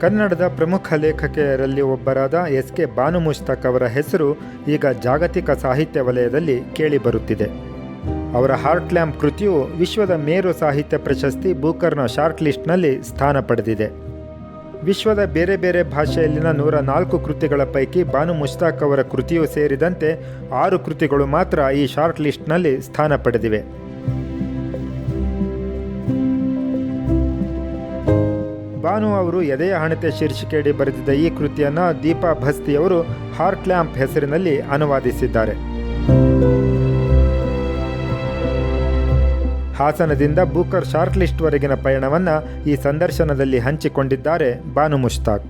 ಕನ್ನಡದ ಪ್ರಮುಖ ಲೇಖಕಿಯರಲ್ಲಿ ಒಬ್ಬರಾದ ಎಸ್ ಕೆ ಬಾನು ಮುಷ್ತಾಕ್ ಅವರ ಹೆಸರು ಈಗ ಜಾಗತಿಕ ಸಾಹಿತ್ಯ ವಲಯದಲ್ಲಿ ಕೇಳಿಬರುತ್ತಿದೆ ಅವರ ಹಾರ್ಟ್ ಲ್ಯಾಂಪ್ ಕೃತಿಯು ವಿಶ್ವದ ಮೇರು ಸಾಹಿತ್ಯ ಪ್ರಶಸ್ತಿ ಬೂಕರ್ನ ಶಾರ್ಟ್ ಲಿಸ್ಟ್ನಲ್ಲಿ ಸ್ಥಾನ ಪಡೆದಿದೆ. ವಿಶ್ವದ ಬೇರೆ ಬೇರೆ ಭಾಷೆಯಲ್ಲಿನ ನೂರ ನಾಲ್ಕು ಕೃತಿಗಳ ಪೈಕಿ ಬಾನು ಮುಷ್ತಾಕ್ ಅವರ ಕೃತಿಯೂ ಸೇರಿದಂತೆ ಆರು ಕೃತಿಗಳು ಮಾತ್ರ ಈ ಶಾರ್ಟ್ ಲಿಸ್ಟ್ನಲ್ಲಿ ಸ್ಥಾನ ಪಡೆದಿವೆ. ಬಾನು ಅವರು ಎದೆಯ ಹಣತೆ ಶೀರ್ಷಿಕೆಯಡಿ ಬರೆದಿದ್ದ ಈ ಕೃತಿಯನ್ನು ದೀಪಾ ಭಸ್ತಿಯವರು ಹಾರ್ಟ್ ಲ್ಯಾಂಪ್ ಹೆಸರಿನಲ್ಲಿ ಅನುವಾದಿಸಿದ್ದಾರೆ. ಹಾಸನದಿಂದ ಬೂಕರ್ ಶಾರ್ಟ್ ಲಿಸ್ಟ್ವರೆಗಿನ ಪಯಣವನ್ನು ಈ ಸಂದರ್ಶನದಲ್ಲಿ ಹಂಚಿಕೊಂಡಿದ್ದಾರೆ ಬಾನು ಮುಷ್ತಾಕ್.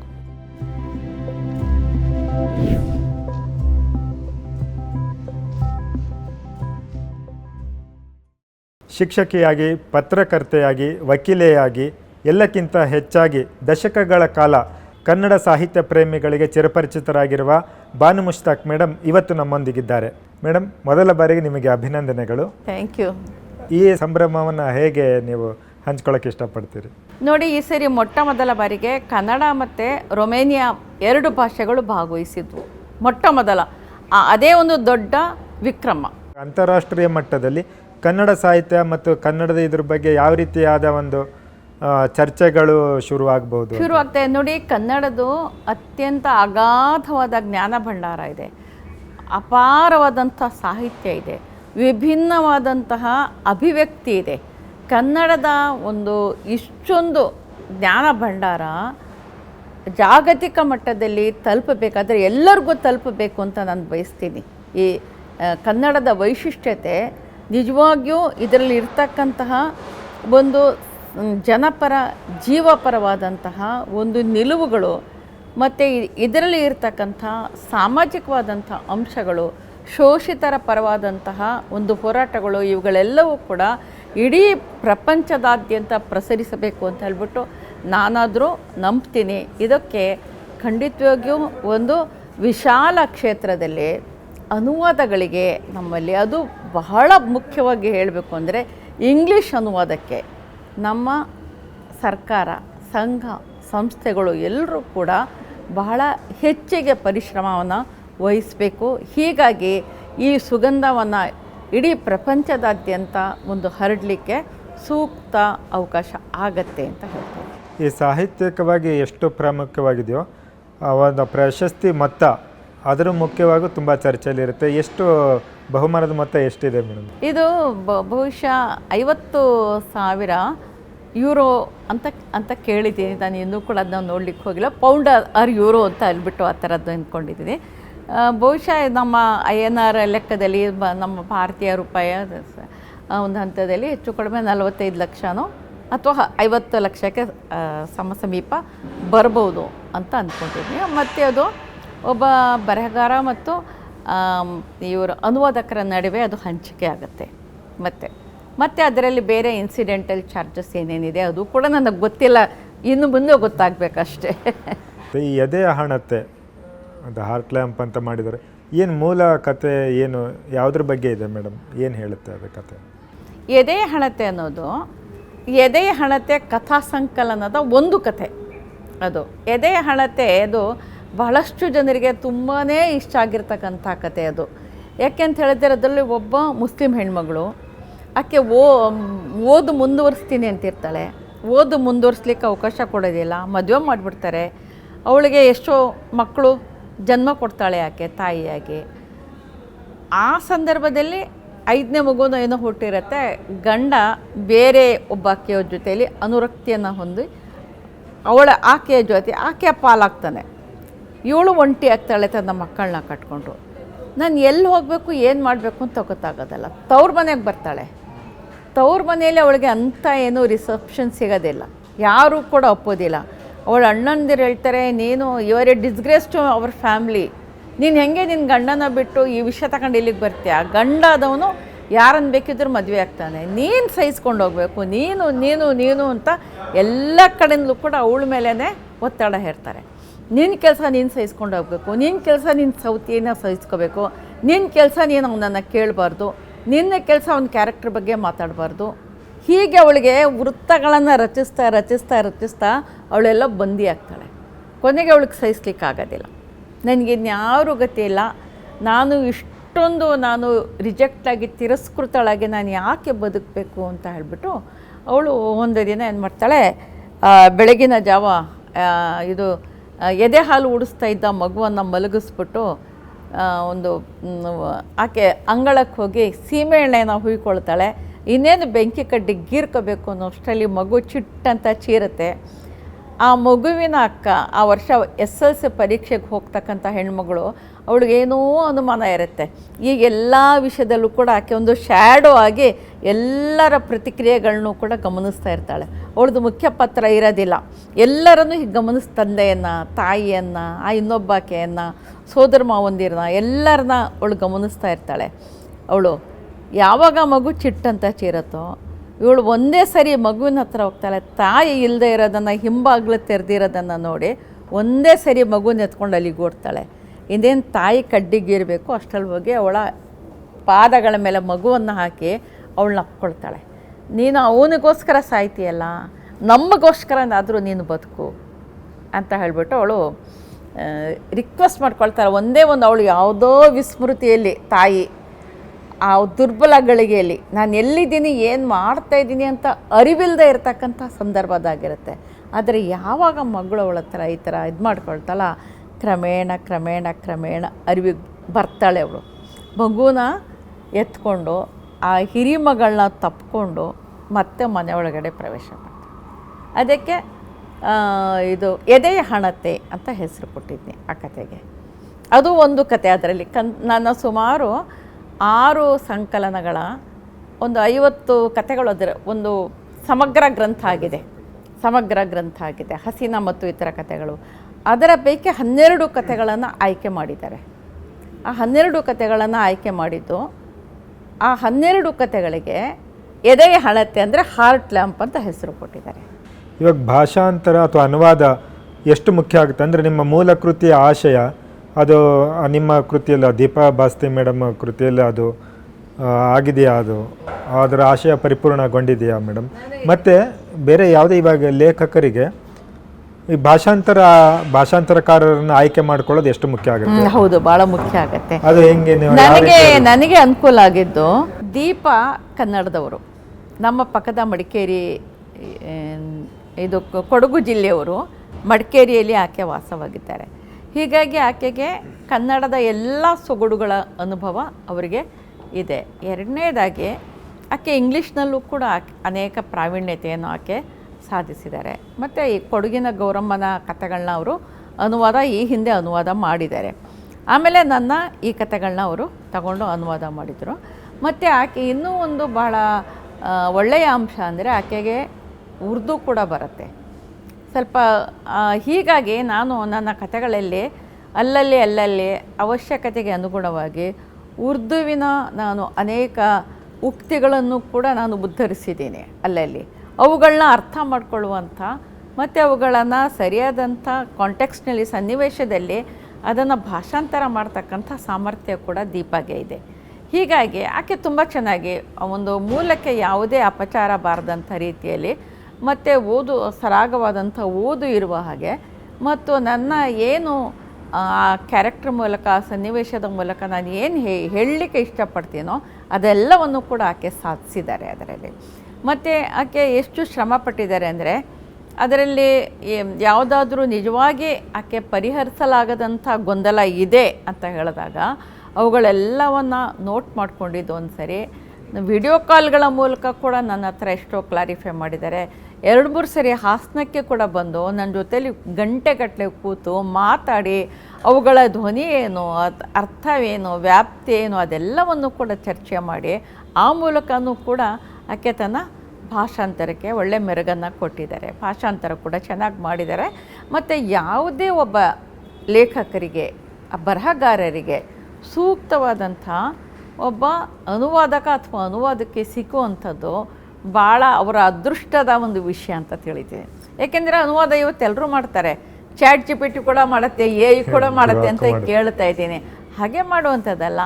ಶಿಕ್ಷಕಿಯಾಗಿ, ಪತ್ರಕರ್ತೆಯಾಗಿ, ವಕೀಲೆಯಾಗಿ ಎಲ್ಲಕ್ಕಿಂತ ಹೆಚ್ಚಾಗಿ ದಶಕಗಳ ಕಾಲ ಕನ್ನಡ ಸಾಹಿತ್ಯ ಪ್ರೇಮಿಗಳಿಗೆ ಚಿರಪರಿಚಿತರಾಗಿರುವ ಬಾನು ಮುಷ್ತಾಕ್ ಮೇಡಮ್ ಇವತ್ತು ನಮ್ಮೊಂದಿಗಿದ್ದಾರೆ. ಮೇಡಮ್ ಮೊದಲ ಬಾರಿಗೆ ನಿಮಗೆ ಅಭಿನಂದನೆಗಳು. ಥ್ಯಾಂಕ್ ಯು ಈ ಸಂಭ್ರಮವನ್ನು ಹೇಗೆ ನೀವು ಹಂಚ್ಕೊಳ್ಳೋಕೆ ಇಷ್ಟಪಡ್ತೀರಿ? ನೋಡಿ ಈ ಸರಿ ಮೊಟ್ಟ ಮೊದಲ ಬಾರಿಗೆ ಕನ್ನಡ ಮತ್ತು ರೊಮೇನಿಯಾ ಎರಡು ಭಾಷೆಗಳು ಭಾಗವಹಿಸಿದ್ವು. ಮೊಟ್ಟ ಮೊದಲ. ಆ- ಅದೇ ಒಂದು ದೊಡ್ಡ ವಿಕ್ರಮ. ಅಂತಾರಾಷ್ಟ್ರೀಯ ಮಟ್ಟದಲ್ಲಿ ಕನ್ನಡ ಸಾಹಿತ್ಯ ಮತ್ತು ಕನ್ನಡದ ಇದ್ರ ಬಗ್ಗೆ ಯಾವ ರೀತಿಯಾದ ಒಂದು ಚರ್ಚೆಗಳು ಶುರುವಾಗಬಹುದು ಶುರು ಆಗ್ತಾ ಇದೆ. ನೋಡಿ ಕನ್ನಡದು ಅತ್ಯಂತ ಅಗಾಧವಾದ ಜ್ಞಾನ ಭಂಡಾರ ಇದೆ. ಅಪಾರವಾದಂಥ ಸಾಹಿತ್ಯ ಇದೆ. ವಿಭಿನ್ನವಾದಂತಹ ಅಭಿವ್ಯಕ್ತಿ ಇದೆ. ಕನ್ನಡದ ಒಂದು ಇಷ್ಟೊಂದು ಜ್ಞಾನ ಭಂಡಾರ ಜಾಗತಿಕ ಮಟ್ಟದಲ್ಲಿ ತಲುಪಬೇಕಾದ್ರೆ ಎಲ್ಲರಿಗೂ ತಲುಪಬೇಕು ಅಂತ ನಾನು ಬಯಸ್ತೀನಿ. ಈ ಕನ್ನಡದ ವೈಶಿಷ್ಟ್ಯತೆ ನಿಜವಾಗಿಯೂ ಇದರಲ್ಲಿ ಇರ್ತಕ್ಕಂತಹ ಒಂದು ಜನಪರ, ಜೀವಪರವಾದಂತಹ ಒಂದು ನಿಲುವುಗಳು ಮತ್ತು ಇದರಲ್ಲಿ ಇರತಕ್ಕಂಥ ಸಾಮಾಜಿಕವಾದಂಥ ಅಂಶಗಳು, ಶೋಷಿತರ ಪರವಾದಂತಹ ಒಂದು ಹೋರಾಟಗಳು, ಇವುಗಳೆಲ್ಲವೂ ಕೂಡ ಇಡೀ ಪ್ರಪಂಚದಾದ್ಯಂತ ಪ್ರಸರಿಸಬೇಕು ಅಂತ ಹೇಳ್ಬಿಟ್ಟು ನಾನಾದರೂ ನಂಬ್ತೀನಿ. ಇದಕ್ಕೆ ಖಂಡಿತವಾಗಿಯೂ ಒಂದು ವಿಶಾಲ ಕ್ಷೇತ್ರದಲ್ಲಿ ಅನುವಾದಗಳಿಗೆ ನಮ್ಮಲ್ಲಿ ಅದು ಬಹಳ ಮುಖ್ಯವಾಗಿ ಹೇಳಬೇಕು ಅಂದರೆ ಇಂಗ್ಲೀಷ್ ಅನುವಾದಕ್ಕೆ. ನಮ್ಮ ಸರ್ಕಾರ, ಸಂಘ, ಸಂಸ್ಥೆಗಳು ಎಲ್ಲರೂ ಕೂಡ ಬಹಳ ಹೆಚ್ಚಿಗೆ ಪರಿಶ್ರಮವನ್ನು ವಹಿಸಬೇಕು. ಹೀಗಾಗಿ ಈ ಸುಗಂಧವನ್ನು ಇಡೀ ಪ್ರಪಂಚದಾದ್ಯಂತ ಒಂದು ಹರಡಲಿಕ್ಕೆ ಸೂಕ್ತ ಅವಕಾಶ ಆಗತ್ತೆ ಅಂತ ಹೇಳ್ತೀನಿ. ಈ ಸಾಹಿತ್ಯಿಕವಾಗಿ ಎಷ್ಟು ಪ್ರಾಮುಖ್ಯವಾಗಿದೆಯೋ ಒಂದು ಪ್ರಶಸ್ತಿ ಮೊತ್ತ ಅದರ ಮುಖ್ಯವಾಗಿ ತುಂಬ ಚರ್ಚೆಯಲ್ಲಿರುತ್ತೆ. ಎಷ್ಟು ಬಹುಮಾನದ ಮೊತ್ತ ಎಷ್ಟಿದೆ ಮೇಡಮ್? ಇದು ಬ- ಬಹುಶಃ ಐವತ್ತು ಸಾವಿರ ಯೂರೋ ಅಂತ ಅಂತ ಕೇಳಿದ್ದೀನಿ. ನಾನು ಇನ್ನೂ ಕೂಡ ಅದನ್ನ ನೋಡ್ಲಿಕ್ಕೆ ಹೋಗಿಲ್ಲ. ಪೌಂಡ್ ಆರ್ ಯೂರೋ ಅಂತ ಅಲ್ಬಿಟ್ಟು ಆ ಥರದ್ದು ಅಂದ್ಕೊಂಡಿದ್ದೀನಿ. ಬಹುಶಃ ನಮ್ಮ ಐ ಎನ್ ಆರ್ ಲೆಕ್ಕದಲ್ಲಿ ಬ ನಮ್ಮ ಭಾರತೀಯ ರೂಪಾಯಿ ಒಂದು ಹಂತದಲ್ಲಿ ಹೆಚ್ಚು ಕಡಿಮೆ ನಲವತ್ತೈದು ಲಕ್ಷನೋ ಅಥವಾ ಐವತ್ತು ಲಕ್ಷಕ್ಕೆ ಆ, ಸಮ ಸಮೀಪ ಬರ್ಬೋದು ಅಂತ ಅಂದ್ಕೊಂಡಿದ್ದೀನಿ. ಮತ್ತು ಅದು ಒಬ್ಬ ಬರಹಗಾರ ಮತ್ತು ಇವರು ಅನುವಾದಕರ ನಡುವೆ ಅದು ಹಂಚಿಕೆ ಆಗುತ್ತೆ. ಮತ್ತೆ ಮತ್ತು ಅದರಲ್ಲಿ ಬೇರೆ ಇನ್ಸಿಡೆಂಟಲ್ ಚಾರ್ಜಸ್ ಏನೇನಿದೆ ಅದು ಕೂಡ ನನಗೆ ಗೊತ್ತಿಲ್ಲ. ಇನ್ನು ಮುಂದೆ ಗೊತ್ತಾಗಬೇಕಷ್ಟೇ. ಈ ಎದೆಯ ಹಣತೆ ಅದು ಹಾರ್ಟ್ ಲ್ಯಾಂಪ್ ಅಂತ ಮಾಡಿದರೆ ಏನು ಮೂಲ ಕತೆ ಏನು ಯಾವುದ್ರ ಬಗ್ಗೆ ಇದೆ ಮೇಡಮ್? ಏನು ಹೇಳುತ್ತೆ ಅದು ಕತೆ? ಎದೆ ಹಣತೆ ಅನ್ನೋದು ಎದೆಯ ಹಣತೆ ಕಥಾ ಸಂಕಲನದ ಒಂದು ಕತೆ ಅದು. ಎದೆಯ ಹಣತೆ ಅದು ಬಹಳಷ್ಟು ಜನರಿಗೆ ತುಂಬಾ ಇಷ್ಟ ಆಗಿರ್ತಕ್ಕಂಥ ಕತೆ ಅದು. ಯಾಕೆಂತ ಹೇಳಿದ್ರೆ ಅದರಲ್ಲಿ ಒಬ್ಬ ಮುಸ್ಲಿಂ ಹೆಣ್ಮಗಳು, ಆಕೆ ಓ ಓದು ಮುಂದುವರಿಸ್ತೀನಿ ಅಂತಿರ್ತಾಳೆ. ಓದು ಮುಂದುವರಿಸ್ಲಿಕ್ಕೆ ಅವಕಾಶ ಕೊಡೋದಿಲ್ಲ, ಮದುವೆ ಮಾಡಿಬಿಡ್ತಾರೆ. ಅವಳಿಗೆ ಎಷ್ಟೋ ಮಕ್ಕಳು ಜನ್ಮ ಕೊಡ್ತಾಳೆ ಆಕೆ, ತಾಯಿಯಾಗಿ. ಆ ಸಂದರ್ಭದಲ್ಲಿ ಐದನೇ ಮಗುನ ಏನೋ ಹುಟ್ಟಿರುತ್ತೆ, ಗಂಡ ಬೇರೆ ಒಬ್ಬ ಆಕೆಯ ಜೊತೆಯಲ್ಲಿ ಅನುರಕ್ತಿಯನ್ನು ಹೊಂದಿ ಅವಳ, ಆಕೆಯ ಜೊತೆ, ಆಕೆಯ ಪಾಲಾಗ್ತಾನೆ. ಇವಳು ಒಂಟಿ ಆಗ್ತಾಳೆ ತನ್ನ ಮಕ್ಕಳನ್ನ ಕಟ್ಕೊಂಡು. ನಾನು ಎಲ್ಲಿ ಹೋಗಬೇಕು, ಏನು ಮಾಡಬೇಕು ಅಂತ ಗೊತ್ತಾಗೋದಲ್ಲ. ತವ್ರ ಮನೆಗೆ ಬರ್ತಾಳೆ. ತವ್ರ ಮನೆಯಲ್ಲಿ ಅವಳಿಗೆ ಅಂಥ ಏನೂ ರಿಸೆಪ್ಷನ್ ಸಿಗೋದಿಲ್ಲ. ಯಾರೂ ಕೂಡ ಒಪ್ಪೋದಿಲ್ಲ. ಅವಳ ಅಣ್ಣಂದಿರು ಹೇಳ್ತಾರೆ, ನೀನು ಇವರೇ ಡಿಸ್ಗ್ರೇಸ್ ಟು ಅವರ್ ಫ್ಯಾಮ್ಲಿ ನೀನು ಹೆಂಗೆ ನಿನ್ನ ಗಂಡನ ಬಿಟ್ಟು ಈ ವಿಷಯ ತಗೊಂಡು ಇಲ್ಲಿಗೆ ಬರ್ತೀಯ? ಗಂಡ ಆದವನು ಯಾರನ್ನು ಬೇಕಿದ್ರೂ ಮದುವೆ ಆಗ್ತಾನೆ. ನೀನು ಸಹಿಸ್ಕೊಂಡು ಹೋಗಬೇಕು. ನೀನು ನೀನು ನೀನು ಅಂತ ಎಲ್ಲ ಕಡೆಯಿಂದಲೂ ಕೂಡ ಅವಳ ಮೇಲೇ ಒತ್ತಡ ಹೇರ್ತಾರೆ. ನಿನ್ನ ಕೆಲಸ ನೀನು ಸಹಿಸ್ಕೊಂಡು ಹೋಗ್ಬೇಕು ನಿನ್ನ ಕೆಲಸ ನಿನ್ನ ಸೌತಿಯನ್ನು ಸಹಿಸ್ಕೋಬೇಕು ನಿನ್ನ ಕೆಲಸ ನೀನು ಅವನನ್ನು ಕೇಳಬಾರ್ದು, ನಿನ್ನ ಕೆಲಸ ಅವನ ಕ್ಯಾರೆಕ್ಟರ್ ಬಗ್ಗೆ ಮಾತಾಡಬಾರ್ದು. ಹೀಗೆ ಅವಳಿಗೆ ವೃತ್ತಗಳನ್ನು ರಚಿಸ್ತಾ ರಚಿಸ್ತಾ ರಚಿಸ್ತಾ ಅವಳೆಲ್ಲ ಬಂದಿ ಆಗ್ತಾಳೆ. ಕೊನೆಗೆ ಅವಳಿಗೆ ಸಹಿಸ್ಲಿಕ್ಕಾಗೋದಿಲ್ಲ ನನಗೆ ಇನ್ಯಾರೂ ಗತಿ ಇಲ್ಲ. ನಾನು ಇಷ್ಟೊಂದು ನಾನು ರಿಜೆಕ್ಟ್ ಆಗಿ ತಿರಸ್ಕೃತಳಾಗಿ ನಾನು ಯಾಕೆ ಬದುಕಬೇಕು ಅಂತ ಹೇಳಿಬಿಟ್ಟು ಅವಳು ಒಂದು ದಿನ ಏನು ಮಾಡ್ತಾಳೆ ಬೆಳಗಿನ ಜಾವ ಇದು ಎದೆ ಹಾಲು ಉಡಿಸ್ತಾ ಇದ್ದ ಮಗುವನ್ನು ಮಲಗಿಸ್ಬಿಟ್ಟು ಒಂದು ಆಕೆ ಅಂಗಳಕ್ಕೆ ಹೋಗಿ ಸೀಮೆಎಣ್ಣೆನ ಹುಯ್ಕೊಳ್ತಾಳೆ. ಇನ್ನೇನು ಬೆಂಕಿ ಕಡ್ಡಿ ಗೀರ್ಕೋಬೇಕು ಅನ್ನೋ ಅಷ್ಟರಲ್ಲಿ ಮಗು ಚಿಟ್ಟಂತ ಚೀರುತ್ತೆ. ಆ ಮಗುವಿನ ಅಕ್ಕ, ಆ ವರ್ಷ ಎಸ್ ಎಲ್ ಸಿ ಪರೀಕ್ಷೆಗೆ ಹೋಗ್ತಕ್ಕಂಥ ಹೆಣ್ಮಗಳು ಅವಳಿಗೇನೋ ಅನುಮಾನ ಇರುತ್ತೆ. ಈಗ ಎಲ್ಲ ವಿಷಯದಲ್ಲೂ ಕೂಡ ಆಕೆ ಒಂದು ಶ್ಯಾಡೋ ಆಗಿ ಎಲ್ಲರ ಪ್ರತಿಕ್ರಿಯೆಗಳನ್ನೂ ಕೂಡ ಗಮನಿಸ್ತಾ ಇರ್ತಾಳೆ. ಅವಳದು ಮುಖ್ಯ ಪತ್ರ ಇರೋದಿಲ್ಲ. ಎಲ್ಲರನ್ನೂ ಹೀಗೆ ಗಮನಿಸ್ ತಂದೆಯನ್ನು, ತಾಯಿಯನ್ನು, ಆ ಇನ್ನೊಬ್ಬಾಕೆಯನ್ನು, ಸೋದರ ಮಾವಂದಿರನ್ನ ಎಲ್ಲರನ್ನ ಅವಳು ಗಮನಿಸ್ತಾ ಇರ್ತಾಳೆ. ಅವಳು ಯಾವಾಗ ಮಗು ಚಿಟ್ಟಂತ ಚೀರತ್ತೋ, ಇವಳು ಒಂದೇ ಸರಿ ಮಗುವಿನ ಹತ್ರ ಹೋಗ್ತಾಳೆ. ತಾಯಿ ಇಲ್ಲದೆ ಇರೋದನ್ನು, ಹಿಂಬಾಗ್ಲು ತೆರೆದಿರೋದನ್ನು ನೋಡಿ ಒಂದೇ ಸರಿ ಮಗುನ ಎತ್ಕೊಂಡು ಅಲ್ಲಿಗೆ ಓಡ್ತಾಳೆ. ಇನ್ನೇನು ತಾಯಿ ಕಡ್ಡಿಗಿರಬೇಕು, ಅಷ್ಟರಲ್ಲಿ ಹೋಗಿ ಅವಳ ಪಾದಗಳ ಮೇಲೆ ಮಗುವನ್ನು ಹಾಕಿ ಅವಳನ್ನ ಅಪ್ಕೊಳ್ತಾಳೆ ನೀನು ಅವನಿಗೋಸ್ಕರ ಸಾಯ್ತೀಯಲ್ಲ ನಮಗೋಸ್ಕರನಾದರೂ ನೀನು ಬದುಕು ಅಂತ ಹೇಳಿಬಿಟ್ಟು ಅವಳು ರಿಕ್ವೆಸ್ಟ್ ಮಾಡ್ಕೊಳ್ತಾಳೆ. ಒಂದೇ ಒಂದು ಅವಳು ಯಾವುದೋ ವಿಸ್ಮೃತಿಯಲ್ಲಿ, ತಾಯಿ, ಆ ದುರ್ಬಲ ಗಳಿಗೆಯಲ್ಲಿ, ನಾನು ಎಲ್ಲಿದ್ದೀನಿ, ಏನು ಮಾಡ್ತಾ ಇದ್ದೀನಿ ಅಂತ ಅರಿವಿಲ್ಲದೆ ಇರತಕ್ಕಂಥ ಸಂದರ್ಭದಾಗಿರುತ್ತೆ. ಆದರೆ ಯಾವಾಗ ಮಗಳು ಅವಳ ಹತ್ರ ಈ ಥರ ಇದು ಮಾಡ್ಕೊಳ್ತಾಳ, ಕ್ರಮೇಣ ಕ್ರಮೇಣ ಕ್ರಮೇಣ ಅರಿವಿಗೆ ಬರ್ತಾಳೆ ಅವಳು. ಮಗುನ ಎತ್ಕೊಂಡು ಆ ಹಿರಿಮಗಳನ್ನ ತಪ್ಪಿಕೊಂಡು ಮತ್ತೆ ಮನೆ ಒಳಗಡೆ ಪ್ರವೇಶ ಮಾಡ್ತಾರೆ. ಅದಕ್ಕೆ ಇದು ಎದೆಯ ಹಣತೆ ಅಂತ ಹೆಸರು ಕೊಟ್ಟಿದ್ನಿ ಆ ಕತೆಗೆ ಅದು ಒಂದು ಕತೆ ಅದರಲ್ಲಿ ಕನ್, ನನ್ನ ಸುಮಾರು ಆರು ಸಂಕಲನಗಳ ಒಂದು ಐವತ್ತು ಕತೆಗಳು ಅದರ ಒಂದು ಸಮಗ್ರ ಗ್ರಂಥ ಆಗಿದೆ. ಸಮಗ್ರ ಗ್ರಂಥ ಆಗಿದೆ. ಹಸಿನ ಮತ್ತು ಇತರ ಕಥೆಗಳು. ಅದರ ಪೈಕಿ ಹನ್ನೆರಡು ಕಥೆಗಳನ್ನು ಆಯ್ಕೆ ಮಾಡಿದ್ದಾರೆ. ಆ ಹನ್ನೆರಡು ಕಥೆಗಳನ್ನು ಆಯ್ಕೆ ಮಾಡಿದ್ದು ಆ ಹನ್ನೆರಡು ಕತೆಗಳಿಗೆ ಎದೆಯ ಹಳತೆ ಅಂದರೆ ಹಾರ್ಟ್ ಲ್ಯಾಂಪ್ ಅಂತ ಹೆಸರು ಕೊಟ್ಟಿದ್ದಾರೆ. ಇವಾಗ ಭಾಷಾಂತರ ಅಥವಾ ಅನುವಾದ ಎಷ್ಟು ಮುಖ್ಯ ಆಗುತ್ತೆ ಅಂದರೆ ನಿಮ್ಮ ಮೂಲ ಕೃತಿಯ ಆಶಯ, ಅದು ನಿಮ್ಮ ಕೃತಿಯಲ್ಲಿ ದೀಪಾ ಬಾಸ್ತಿ ಮೇಡಮ್ ಕೃತಿಯಲ್ಲಿ ಅದು ಆಗಿದೆಯಾ ಅದು? ಅದರ ಆಶಯ ಪರಿಪೂರ್ಣಗೊಂಡಿದೆಯಾ ಮೇಡಮ್? ಮತ್ತು ಬೇರೆ ಯಾವುದೇ ಇವಾಗ ಲೇಖಕರಿಗೆ ಈ ಭಾಷಾಂತರ ಭಾಷಾಂತರಕಾರರನ್ನು ಆಯ್ಕೆ ಮಾಡ್ಕೊಳ್ಳೋದು ಎಷ್ಟು ಮುಖ್ಯ ಆಗುತ್ತೆ ಹ್ಮ್, ಹೌದು ಬಹಳ ಮುಖ್ಯ ಆಗುತ್ತೆ. ಅದು ಹೆಂಗೆ ನೀವು ನನಗೆ ನನಗೆ ಅನುಕೂಲ ಆಗಿದ್ದು ದೀಪ ಕನ್ನಡದವರು ನಮ್ಮ ಪಕ್ಕದ ಮಡಿಕೇರಿ ಏನ್, ಇದು ಕ- ಕೊಡಗು ಜಿಲ್ಲೆಯವರು ಮಡಿಕೇರಿಯಲ್ಲಿ ಆಕೆ ವಾಸವಾಗಿದ್ದಾರೆ. ಹೀಗಾಗಿ ಆಕೆಗೆ ಕನ್ನಡದ ಎಲ್ಲ ಸೊಗಡುಗಳ ಅನುಭವ ಅವರಿಗೆ ಇದೆ. ಎರಡನೇದಾಗಿ ಆಕೆ ಇಂಗ್ಲೀಷ್ನಲ್ಲೂ ಕೂಡ ಆಕೆ ಅನೇಕ ಪ್ರಾವೀಣ್ಯತೆಯನ್ನು ಆಕೆ ಸಾಧಿಸಿದ್ದಾರೆ. ಮತ್ತು ಈ ಕೊಡಗಿನ ಗೌರಮ್ಮನ ಕಥೆಗಳನ್ನ ಅವರು ಅನುವಾದ, ಈ ಹಿಂದೆ ಅನುವಾದ ಮಾಡಿದ್ದಾರೆ. ಆಮೇಲೆ ನನ್ನ ಈ ಕಥೆಗಳನ್ನ ಅವರು ತಗೊಂಡು ಅನುವಾದ ಮಾಡಿದರು. ಮತ್ತು ಆಕೆ ಇನ್ನೂ ಒಂದು ಬಹಳ ಒಳ್ಳೆಯ ಅಂಶ ಅಂದರೆ ಆಕೆಗೆ ಉರ್ದು ಕೂಡ ಬರುತ್ತೆ. ಸ್ವಲ್ಪ ಹೀಗಾಗಿ ನಾನು ನನ್ನ ಕಥೆಗಳಲ್ಲಿ ಅಲ್ಲಲ್ಲಿ ಅಲ್ಲಲ್ಲಿ ಅವಶ್ಯಕತೆಗೆ ಅನುಗುಣವಾಗಿ ಉರ್ದುವಿನ ನಾನು ಅನೇಕ ಉಕ್ತಿಗಳನ್ನು ಕೂಡ ನಾನು ಉದ್ಧರಿಸಿದ್ದೀನಿ ಅಲ್ಲಲ್ಲಿ. ಅವುಗಳನ್ನ ಅರ್ಥ ಮಾಡಿಕೊಳ್ಳುವಂಥ ಮತ್ತು ಅವುಗಳನ್ನು ಸರಿಯಾದಂಥ ಕಾಂಟೆಕ್ಸ್ಟ್ನಲ್ಲಿ ಸನ್ನಿವೇಶದಲ್ಲಿ ಅದನ್ನು ಭಾಷಾಂತರ ಮಾಡ್ತಕ್ಕಂಥ ಸಾಮರ್ಥ್ಯ ಕೂಡ ದೀಪಾಗೆ ಇದೆ. ಹೀಗಾಗಿ ಆಕೆ ತುಂಬ ಚೆನ್ನಾಗಿ ಒಂದು ಮೂಲಕ್ಕೆ ಯಾವುದೇ ಅಪಚಾರ ಬಾರದಂಥ ರೀತಿಯಲ್ಲಿ ಮತ್ತು ಓದು, ಸರಾಗವಾದಂಥ ಓದು ಇರುವ ಹಾಗೆ ಮತ್ತು ನನ್ನ ಏನು, ಆ ಕ್ಯಾರೆಕ್ಟರ್ ಮೂಲಕ, ಸನ್ನಿವೇಶದ ಮೂಲಕ ನಾನು ಏನು ಹೇಳಲಿಕ್ಕೆ ಇಷ್ಟಪಡ್ತೀನೋ ಅದೆಲ್ಲವನ್ನು ಕೂಡ ಆಕೆ ಸಾಧಿಸಿದ್ದಾರೆ ಅದರಲ್ಲಿ. ಮತ್ತು ಆಕೆ ಎಷ್ಟು ಶ್ರಮ ಪಟ್ಟಿದ್ದಾರೆ ಅಂದರೆ ಅದರಲ್ಲಿ ಯಾವುದಾದ್ರೂ ನಿಜವಾಗಿ ಆಕೆ ಪರಿಹರಿಸಲಾಗದಂಥ ಗೊಂದಲ ಇದೆ ಅಂತ ಹೇಳಿದಾಗ ಅವುಗಳೆಲ್ಲವನ್ನು ನೋಟ್ ಮಾಡ್ಕೊಂಡಿದ್ದು ಒಂದು ಸರಿ ವಿಡಿಯೋ ಕಾಲ್ಗಳ ಮೂಲಕ ಕೂಡ ನನ್ನ ಹತ್ರ ಎಷ್ಟೋ ಕ್ಲಾರಿಫೈ ಮಾಡಿದ್ದಾರೆ. ಎರಡು ಮೂರು ಸರಿ ಹಾಸನಕ್ಕೆ ಕೂಡ ಬಂದು ನನ್ನ ಜೊತೇಲಿ ಗಂಟೆಗಟ್ಟಲೆ ಕೂತು ಮಾತಾಡಿ ಅವುಗಳ ಧ್ವನಿ ಏನು ಅರ್ಥವೇನು, ವ್ಯಾಪ್ತಿ ಏನು ಅದೆಲ್ಲವನ್ನು ಕೂಡ ಚರ್ಚೆ ಮಾಡಿ ಆ ಮೂಲಕನೂ ಕೂಡ ಆಕೆ ತನ್ನ ಭಾಷಾಂತರಕ್ಕೆ ಒಳ್ಳೆ ಮೆರುಗನ್ನು ಕೊಟ್ಟಿದ್ದಾರೆ. ಭಾಷಾಂತರ ಕೂಡ ಚೆನ್ನಾಗಿ ಮಾಡಿದ್ದಾರೆ. ಮತ್ತು ಯಾವುದೇ ಒಬ್ಬ ಲೇಖಕರಿಗೆ ಬರಹಗಾರರಿಗೆ ಸೂಕ್ತವಾದಂಥ ಒಬ್ಬ ಅನುವಾದಕ ಅಥವಾ ಅನುವಾದಕ್ಕೆ ಸಿಕ್ಕುವಂಥದ್ದು ಭಾಳ ಅವರ ಅದೃಷ್ಟದ ಒಂದು ವಿಷಯ ಅಂತ ತಿಳಿತೀನಿ ಏಕೆಂದರೆ ಅನುವಾದ ಇವತ್ತು ಎಲ್ಲರೂ ಮಾಡ್ತಾರೆ. ಚಾಟ್ ಜಿ ಪಿ ಟಿ ಕೂಡ ಮಾಡುತ್ತೆ ಎ ಐ ಕೂಡ ಮಾಡುತ್ತೆ ಅಂತ ಕೇಳ್ತಾ ಇದ್ದೀನಿ. ಹಾಗೆ ಮಾಡುವಂಥದ್ದಲ್ಲ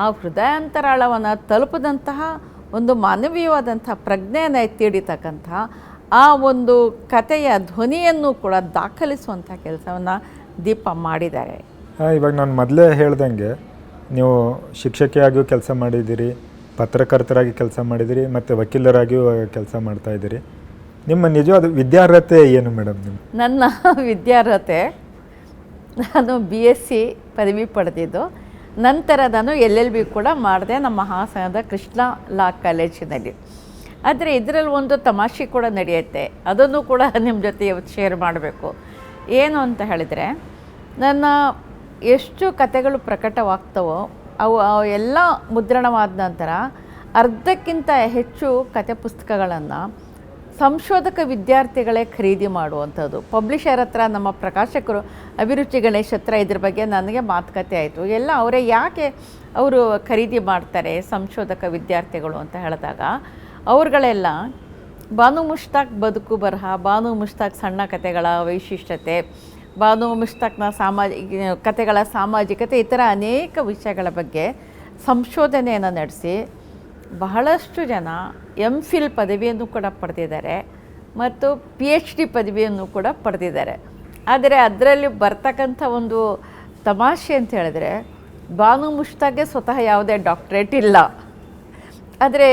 ಆ ಹೃದಯಾಂತರಾಳವನ್ನು ತಲುಪದಂತಹ ಒಂದು ಮಾನವೀಯವಾದಂಥ ಪ್ರಜ್ಞೆಯನ್ನು ಎತ್ತಿ ಹಿಡಿತಕ್ಕಂಥ ಆ ಒಂದು ಕಥೆಯ ಧ್ವನಿಯನ್ನು ಕೂಡ ದಾಖಲಿಸುವಂಥ ಕೆಲಸವನ್ನು ದೀಪ ಮಾಡಿದ್ದಾರೆ. ಇವಾಗ ನಾನು ಮೊದಲೇ ಹೇಳ್ದಂಗೆ ನೀವು ಶಿಕ್ಷಕಿಯಾಗಿಯೂ ಕೆಲಸ ಮಾಡಿದ್ದೀರಿ ಪತ್ರಕರ್ತರಾಗಿ ಕೆಲಸ ಮಾಡಿದ್ದೀರಿ ಮತ್ತು ವಕೀಲರಾಗಿಯೂ ಕೆಲಸ ಮಾಡ್ತಾ ಇದ್ದೀರಿ. ನಿಮ್ಮ ನಿಜವಾದ ವಿದ್ಯಾರ್ಹತೆ ಏನು ಮೇಡಮ್ ನಿಮ್ಮ ನನ್ನ ವಿದ್ಯಾರ್ಹತೆ ನಾನು ಬಿ ಎಸ್ ಸಿ ಪದವಿ ಪಡೆದಿದ್ದು. ನಂತರ ನಾನು ಎಲ್ ಬಿ ಕೂಡ ಮಾಡಿದೆ ನಮ್ಮ ಹಾಸನದ ಕೃಷ್ಣ ಲಾ ಕಾಲೇಜಿನಲ್ಲಿ. ಆದರೆ ಇದರಲ್ಲಿ ಒಂದು ತಮಾಷೆ ಕೂಡ ನಡೆಯುತ್ತೆ. ಅದನ್ನು ಕೂಡ ನಿಮ್ಮ ಜೊತೆ ಶೇರ್ ಮಾಡಬೇಕು. ಏನು ಅಂತ ಹೇಳಿದರೆ, ನನ್ನ ಎಷ್ಟು ಕತೆಗಳು ಪ್ರಕಟವಾಗ್ತವೋ ಅವು ಎಲ್ಲ ಮುದ್ರಣವಾದ ನಂತರ ಅರ್ಧಕ್ಕಿಂತ ಹೆಚ್ಚು ಕತೆ ಪುಸ್ತಕಗಳನ್ನು ಸಂಶೋಧಕ ವಿದ್ಯಾರ್ಥಿಗಳೇ ಖರೀದಿ ಮಾಡುವಂಥದ್ದು. ಪಬ್ಲಿಷರ್ ಹತ್ರ ನಮ್ಮ ಪ್ರಕಾಶಕರು ಅಭಿರುಚಿ ಗಣೇಶ್ ಹತ್ರ ಇದ್ರ ಬಗ್ಗೆ ನನಗೆ ಮಾತುಕತೆ ಆಯಿತು. ಎಲ್ಲ ಅವರೇ ಯಾಕೆ ಅವರು ಖರೀದಿ ಮಾಡ್ತಾರೆ ಸಂಶೋಧಕ ವಿದ್ಯಾರ್ಥಿಗಳು ಅಂತ ಹೇಳಿದಾಗ, ಅವ್ರುಗಳೆಲ್ಲ ಬಾನು ಮುಷ್ತಾಕ್ ಬದುಕು ಬರಹ, ಬಾನು ಮುಷ್ತಾಕ್ ಸಣ್ಣ ಕಥೆಗಳ ವೈಶಿಷ್ಟ್ಯತೆ, ಬಾನು ಮುಷ್ತಾಕ್ನ ಸಾಮಾಜಿಕ ಕಥೆಗಳ ಸಾಮಾಜಿಕತೆ, ಈ ಥರ ಅನೇಕ ವಿಷಯಗಳ ಬಗ್ಗೆ ಸಂಶೋಧನೆಯನ್ನು ನಡೆಸಿ ಬಹಳಷ್ಟು ಜನ ಎಂ ಫಿಲ್ ಪದವಿಯನ್ನು ಕೂಡ ಪಡೆದಿದ್ದಾರೆ ಮತ್ತು ಪಿ ಎಚ್ ಡಿ ಪದವಿಯನ್ನು ಕೂಡ ಪಡೆದಿದ್ದಾರೆ. ಆದರೆ ಅದರಲ್ಲಿ ಬರ್ತಕ್ಕಂಥ ಒಂದು ತಮಾಷೆ ಅಂತ ಹೇಳಿದ್ರೆ ಬಾನು ಮುಷ್ತಾಗೆ ಸ್ವತಃ ಯಾವುದೇ ಡಾಕ್ಟ್ರೇಟ್ ಇಲ್ಲ. ಆದರೆ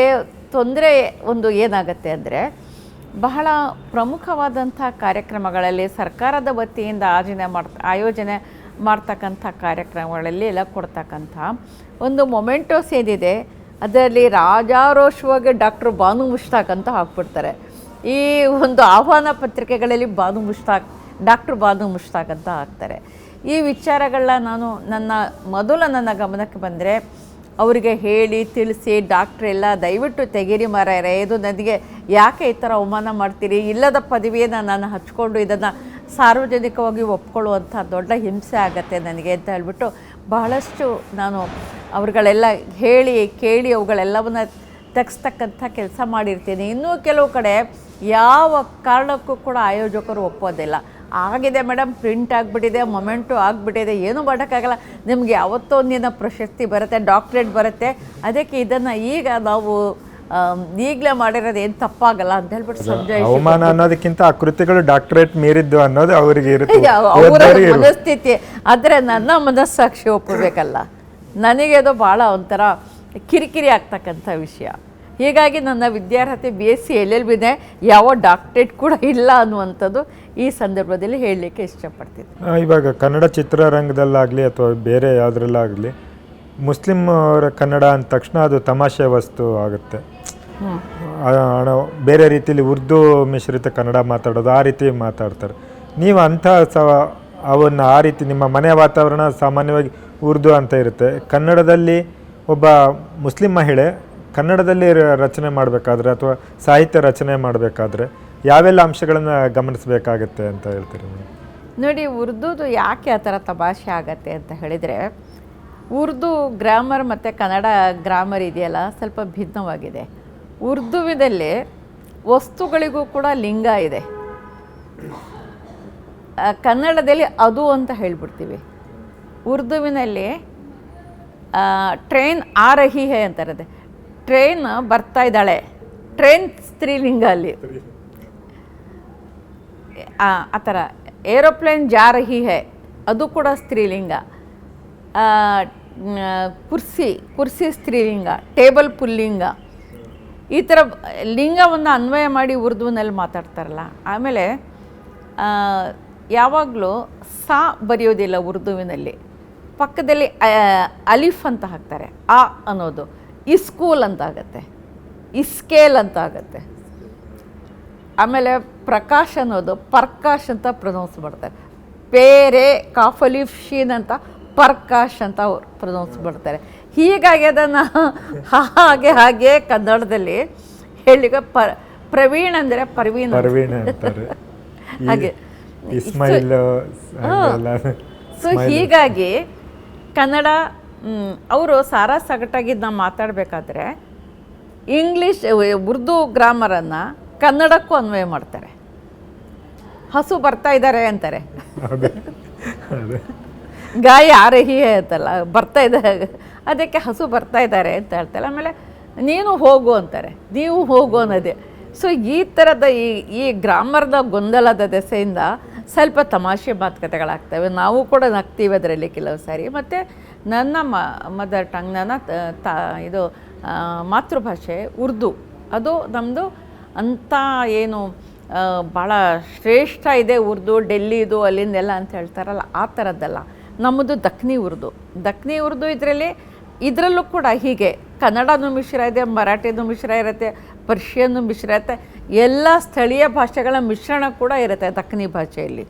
ತೊಂದರೆ ಒಂದು ಏನಾಗುತ್ತೆ ಅಂದರೆ, ಬಹಳ ಪ್ರಮುಖವಾದಂಥ ಕಾರ್ಯಕ್ರಮಗಳಲ್ಲಿ ಸರ್ಕಾರದ ವತಿಯಿಂದ ಆಯೋಜನೆ ಮಾಡ್ತಾ, ಆಯೋಜನೆ ಮಾಡ್ತಕ್ಕಂಥ ಕಾರ್ಯಕ್ರಮಗಳಲ್ಲಿ ಎಲ್ಲ ಕೊಡ್ತಕ್ಕಂಥ ಒಂದು ಮೊಮೆಂಟೋಸ್ ಏನಿದೆ ಅದರಲ್ಲಿ ರಾಜಾರೋಷವಾಗಿ ಡಾಕ್ಟರ್ ಬಾನು ಮುಷ್ತಾಕ್ ಅಂತ ಹಾಕ್ಬಿಡ್ತಾರೆ. ಈ ಒಂದು ಆಹ್ವಾನ ಪತ್ರಿಕೆಗಳಲ್ಲಿ ಬಾನು ಮುಷ್ತಾಕ್, ಡಾಕ್ಟರ್ ಬಾನು ಮುಷ್ತಾಕ್ ಅಂತ ಹಾಕ್ತಾರೆ. ಈ ವಿಚಾರಗಳನ್ನ ನಾನು ನನ್ನ ಮೊದಲು ನನ್ನ ಗಮನಕ್ಕೆ ಬಂದರೆ, ಅವರಿಗೆ ಹೇಳಿ, ತಿಳಿಸಿ, ಡಾಕ್ಟ್ರ್ ಎಲ್ಲ ದಯವಿಟ್ಟು ತೆಗೀರಿ ಮಾರಾಯರೆ ಇದು ನನಗೆ ಯಾಕೆ ಈ ಥರ ಅವಮಾನ ಮಾಡ್ತೀರಿ? ಇಲ್ಲದ ಪದವಿಯನ್ನು ನಾನು ಹಚ್ಕೊಂಡು ಇದನ್ನು ಸಾರ್ವಜನಿಕವಾಗಿ ಒಪ್ಕೊಳ್ಳುವಂಥ ದೊಡ್ಡ ಹಿಂಸೆ ಆಗತ್ತೆ ನನಗೆ ಅಂತ ಹೇಳ್ಬಿಟ್ಟು ಬಹಳಷ್ಟು ನಾನು ಅವ್ರುಗಳೆಲ್ಲ ಹೇಳಿ, ಕೇಳಿ ಅವುಗಳೆಲ್ಲವನ್ನ ತೆಗೆಸ್ತಕ್ಕಂಥ ಕೆಲಸ ಮಾಡಿರ್ತೀನಿ. ಇನ್ನೂ ಕೆಲವು ಕಡೆ ಯಾವ ಕಾರಣಕ್ಕೂ ಕೂಡ ಆಯೋಜಕರು ಒಪ್ಪೋದಿಲ್ಲ. ಆಗಿದೆ ಮೇಡಮ್ ಪ್ರಿಂಟ್ ಆಗಿಬಿಟ್ಟಿದೆ, ಮೊಮೆಂಟು ಆಗಿಬಿಟ್ಟಿದೆ, ಏನೂ ಮಾಡೋಕ್ಕಾಗಲ್ಲ. ನಿಮಗೆ ಯಾವತ್ತೋ ಒಂದಿನ ಪ್ರಶಸ್ತಿ ಬರುತ್ತೆ, ಡಾಕ್ಟ್ರೇಟ್ ಬರುತ್ತೆ. ಅದಕ್ಕೆ ಇದನ್ನು ಈಗ ನಾವು ಈಗಲೇ ಮಾಡಿರೋದು ಏನು ತಪ್ಪಾಗಲ್ಲ ಅಂತ ಹೇಳ್ಬಿಟ್ಟು ಸಂಜಯ್ ಅವಮಾನ ಅನ್ನೋದಕ್ಕಿಂತ ಆ ಕೃತಿಗಳು ಡಾಕ್ಟರೇಟ್ ಮೀರಿದ್ದು ಅನ್ನೋದು ಅವರಿಗೆ ಇರುತ್ತೆ. ಅವರ ಮನಸ್ಥಿತಿ. ಆದರೆ ನನ್ನ ಮನಸ್ಸಾಕ್ಷಿ ಒಪ್ಪಬೇಕಲ್ಲ ನನಗೆ ಅದು ಭಾಳ ಒಂಥರ ಕಿರಿಕಿರಿ ಆಗ್ತಕ್ಕಂಥ ವಿಷಯ. ಹೀಗಾಗಿ ನನ್ನ ವಿದ್ಯಾರ್ಹತೆ B S C L L ಬಿನೇ ಯಾವ ಡಾಕ್ಟ್ರೇಟ್ ಕೂಡ ಇಲ್ಲ ಅನ್ನುವಂಥದ್ದು ಈ ಸಂದರ್ಭದಲ್ಲಿ ಹೇಳಲಿಕ್ಕೆ ಇಷ್ಟಪಡ್ತೀನಿ. ಇವಾಗ ಕನ್ನಡ ಚಿತ್ರರಂಗದಲ್ಲಾಗಲಿ ಅಥವಾ ಬೇರೆ ಯಾವುದ್ರಲ್ಲಾಗಲಿ ಮುಸ್ಲಿಮ್ ಅವರ ಕನ್ನಡ ಅಂದ ತಕ್ಷಣ ಅದು ತಮಾಷೆ ವಸ್ತು ಆಗುತ್ತೆ. ಬೇರೆ ರೀತಿಯಲ್ಲಿ ಉರ್ದು ಮಿಶ್ರಿತ ಕನ್ನಡ ಮಾತಾಡೋದು ಆ ರೀತಿ ಮಾತಾಡ್ತಾರೆ. ನೀವು ಅಂಥ ಸ ಅವನ್ನು ಆ ರೀತಿ ನಿಮ್ಮ ಮನೆಯ ವಾತಾವರಣ ಸಾಮಾನ್ಯವಾಗಿ ಉರ್ದು ಅಂತ ಇರುತ್ತೆ. ಕನ್ನಡದಲ್ಲಿ ಒಬ್ಬ ಮುಸ್ಲಿಂ ಮಹಿಳೆ ಕನ್ನಡದಲ್ಲಿ ರಚನೆ ಮಾಡಬೇಕಾದ್ರೆ ಅಥವಾ ಸಾಹಿತ್ಯ ರಚನೆ ಮಾಡಬೇಕಾದ್ರೆ ಯಾವೆಲ್ಲ ಅಂಶಗಳನ್ನು ಗಮನಿಸಬೇಕಾಗತ್ತೆ ಅಂತ ಹೇಳ್ತೀರಿ ನೋಡಿ, ಉರ್ದುದು ಯಾಕೆ ಆ ಥರ ತಮಾಷೆ ಆಗತ್ತೆ ಅಂತ ಹೇಳಿದರೆ, ಉರ್ದು ಗ್ರಾಮರ್ ಮತ್ತು ಕನ್ನಡ ಗ್ರಾಮರ್ ಇದೆಯಲ್ಲ, ಸ್ವಲ್ಪ ಭಿನ್ನವಾಗಿದೆ. ಉರ್ದುವಿನಲ್ಲಿ ವಸ್ತುಗಳಿಗೂ ಕೂಡ ಲಿಂಗ ಇದೆ. ಕನ್ನಡದಲ್ಲಿ ಅದು ಅಂತ ಹೇಳ್ಬಿಡ್ತೀವಿ. ಉರ್ದುವಿನಲ್ಲಿ ಟ್ರೈನ್ ಆ ರಹಿ ಹೇ ಅಂತಾರದೆ. ಟ್ರೈನ್ ಬರ್ತಾ ಇದ್ದಾಳೆ. ಟ್ರೈನ್ ಸ್ತ್ರೀಲಿಂಗ ಅಲ್ಲಿ. ಆ ಥರ. ಏರೋಪ್ಲೇನ್ ಜಾ ಹೇ ಅದು ಕೂಡ ಸ್ತ್ರೀಲಿಂಗ. ಕುರ್ಸಿ ಕುರ್ಸಿ ಸ್ತ್ರೀಲಿಂಗ, ಟೇಬಲ್ ಪುಲ್ಲಿಂಗ. ಈ ಥರ ಲಿಂಗವನ್ನು ಅನ್ವಯ ಮಾಡಿ ಉರ್ದುವಿನಲ್ಲಿ ಮಾತಾಡ್ತಾರಲ್ಲ, ಆಮೇಲೆ ಯಾವಾಗಲೂ ಸಾ ಬರೆಯೋದಿಲ್ಲ ಉರ್ದುವಿನಲ್ಲಿ. ಪಕ್ಕದಲ್ಲಿ ಅಲಿಫ್ ಅಂತ ಹಾಕ್ತಾರೆ, ಆ ಅನ್ನೋದು. ಇಸ್ಕೂಲ್ ಅಂತ ಆಗತ್ತೆ ಇಸ್ಕೇಲ್ ಅಂತ ಆಗತ್ತೆ. ಆಮೇಲೆ ಪ್ರಕಾಶ್ ಅನ್ನೋದು, ಪರ್ಕಾಶ್ ಅಂತ ಪ್ರೊನೌನ್ಸ್ ಮಾಡ್ತಾರೆ. ಪೇರೆ ಕಾಫಲಿಫ್ ಶೀನ್ ಅಂತ ಪರ್ಕಾಶ್ ಅಂತ ಪ್ರೊನೌನ್ಸ್ ಮಾಡ್ತಾರೆ. ಹೀಗಾಗಿ ಅದನ್ನು ಹಾಗೆ ಹಾಗೆ ಕನ್ನಡದಲ್ಲಿ ಹೇಳಿಗ ಪ ಪ್ರವೀಣ್ ಅಂದರೆ ಪರ್ವೀನ್ ಅಂತ. ಅಂತಾರೆ. ಹಾಗೆ. ಸೊ ಹೀಗಾಗಿ ಕನ್ನಡ ಅವರು ಸಾರಾ ಸಗಟಾಗಿ ನಾವು ಮಾತಾಡಬೇಕಾದ್ರೆ ಇಂಗ್ಲೀಷ್ ಉರ್ದು ಗ್ರಾಮರನ್ನು ಕನ್ನಡಕ್ಕೂ ಅನ್ವಯ ಮಾಡ್ತಾರೆ. ಹಸು ಬರ್ತಾ ಇದ್ದಾರೆ ಅಂತಾರೆ. ಗಾಯ ಆ ರಹಿ ಅಂತಲ್ಲ ಬರ್ತಾ ಇದ್ದಾರೆ ಅದಕ್ಕೆ ಹಸು ಬರ್ತಾ ಇದ್ದಾರೆ ಅಂತ ಹೇಳ್ತಾರೆ. ಆಮೇಲೆ ನೀನು ಹೋಗು ಅಂತಾರೆ. ನೀವು ಹೋಗು ಅನ್ನೋದೇ. ಸೊ ಈ ಥರದ ಈ ಈ ಗ್ರಾಮರ್ದ ಗೊಂದಲದ ದೆಸೆಯಿಂದ ಸ್ವಲ್ಪ ತಮಾಷೆ ಮಾತುಕತೆಗಳಾಗ್ತವೆ. ನಾವು ಕೂಡ ನಗ್ತೀವಿ ಅದರಲ್ಲಿ ಕೆಲವು ಸಾರಿ. ಮತ್ತು ನನ್ನ ಮ, ಮದರ್ ಟಂಗ್, ನನ್ನ ತ- ಇದು ಮಾತೃಭಾಷೆ ಉರ್ದು. ಅದು ನಮ್ಮದು ಅಂಥ ಏನು ಭಾಳ ಶ್ರೇಷ್ಠ ಇದೆ ಉರ್ದು, ಡೆಲ್ಲಿದು, ಅಲ್ಲಿಂದೆಲ್ಲ ಅಂತ ಹೇಳ್ತಾರಲ್ಲ, ಆ ಥರದ್ದಲ್ಲ ನಮ್ಮದು ದಕ್ನಿ ಉರ್ದು. ದಕ್ನಿ ಉರ್ದು ಇದರಲ್ಲಿ ಇದರಲ್ಲೂ ಕೂಡ ಹೀಗೆ. ಕನ್ನಡನೂ ಮಿಶ್ರ ಇದೆ ಮರಾಠಿನೂ ಮಿಶ್ರ ಇರುತ್ತೆ, ಪರ್ಷಿಯನ್ನು ಮಿಶ್ರ ಇರುತ್ತೆ. ಎಲ್ಲ ಸ್ಥಳೀಯ ಭಾಷೆಗಳ ಮಿಶ್ರಣ ಕೂಡ ಇರುತ್ತೆ ದಕ್ಕನಿ ಭಾಷೆಯಲ್ಲಿ.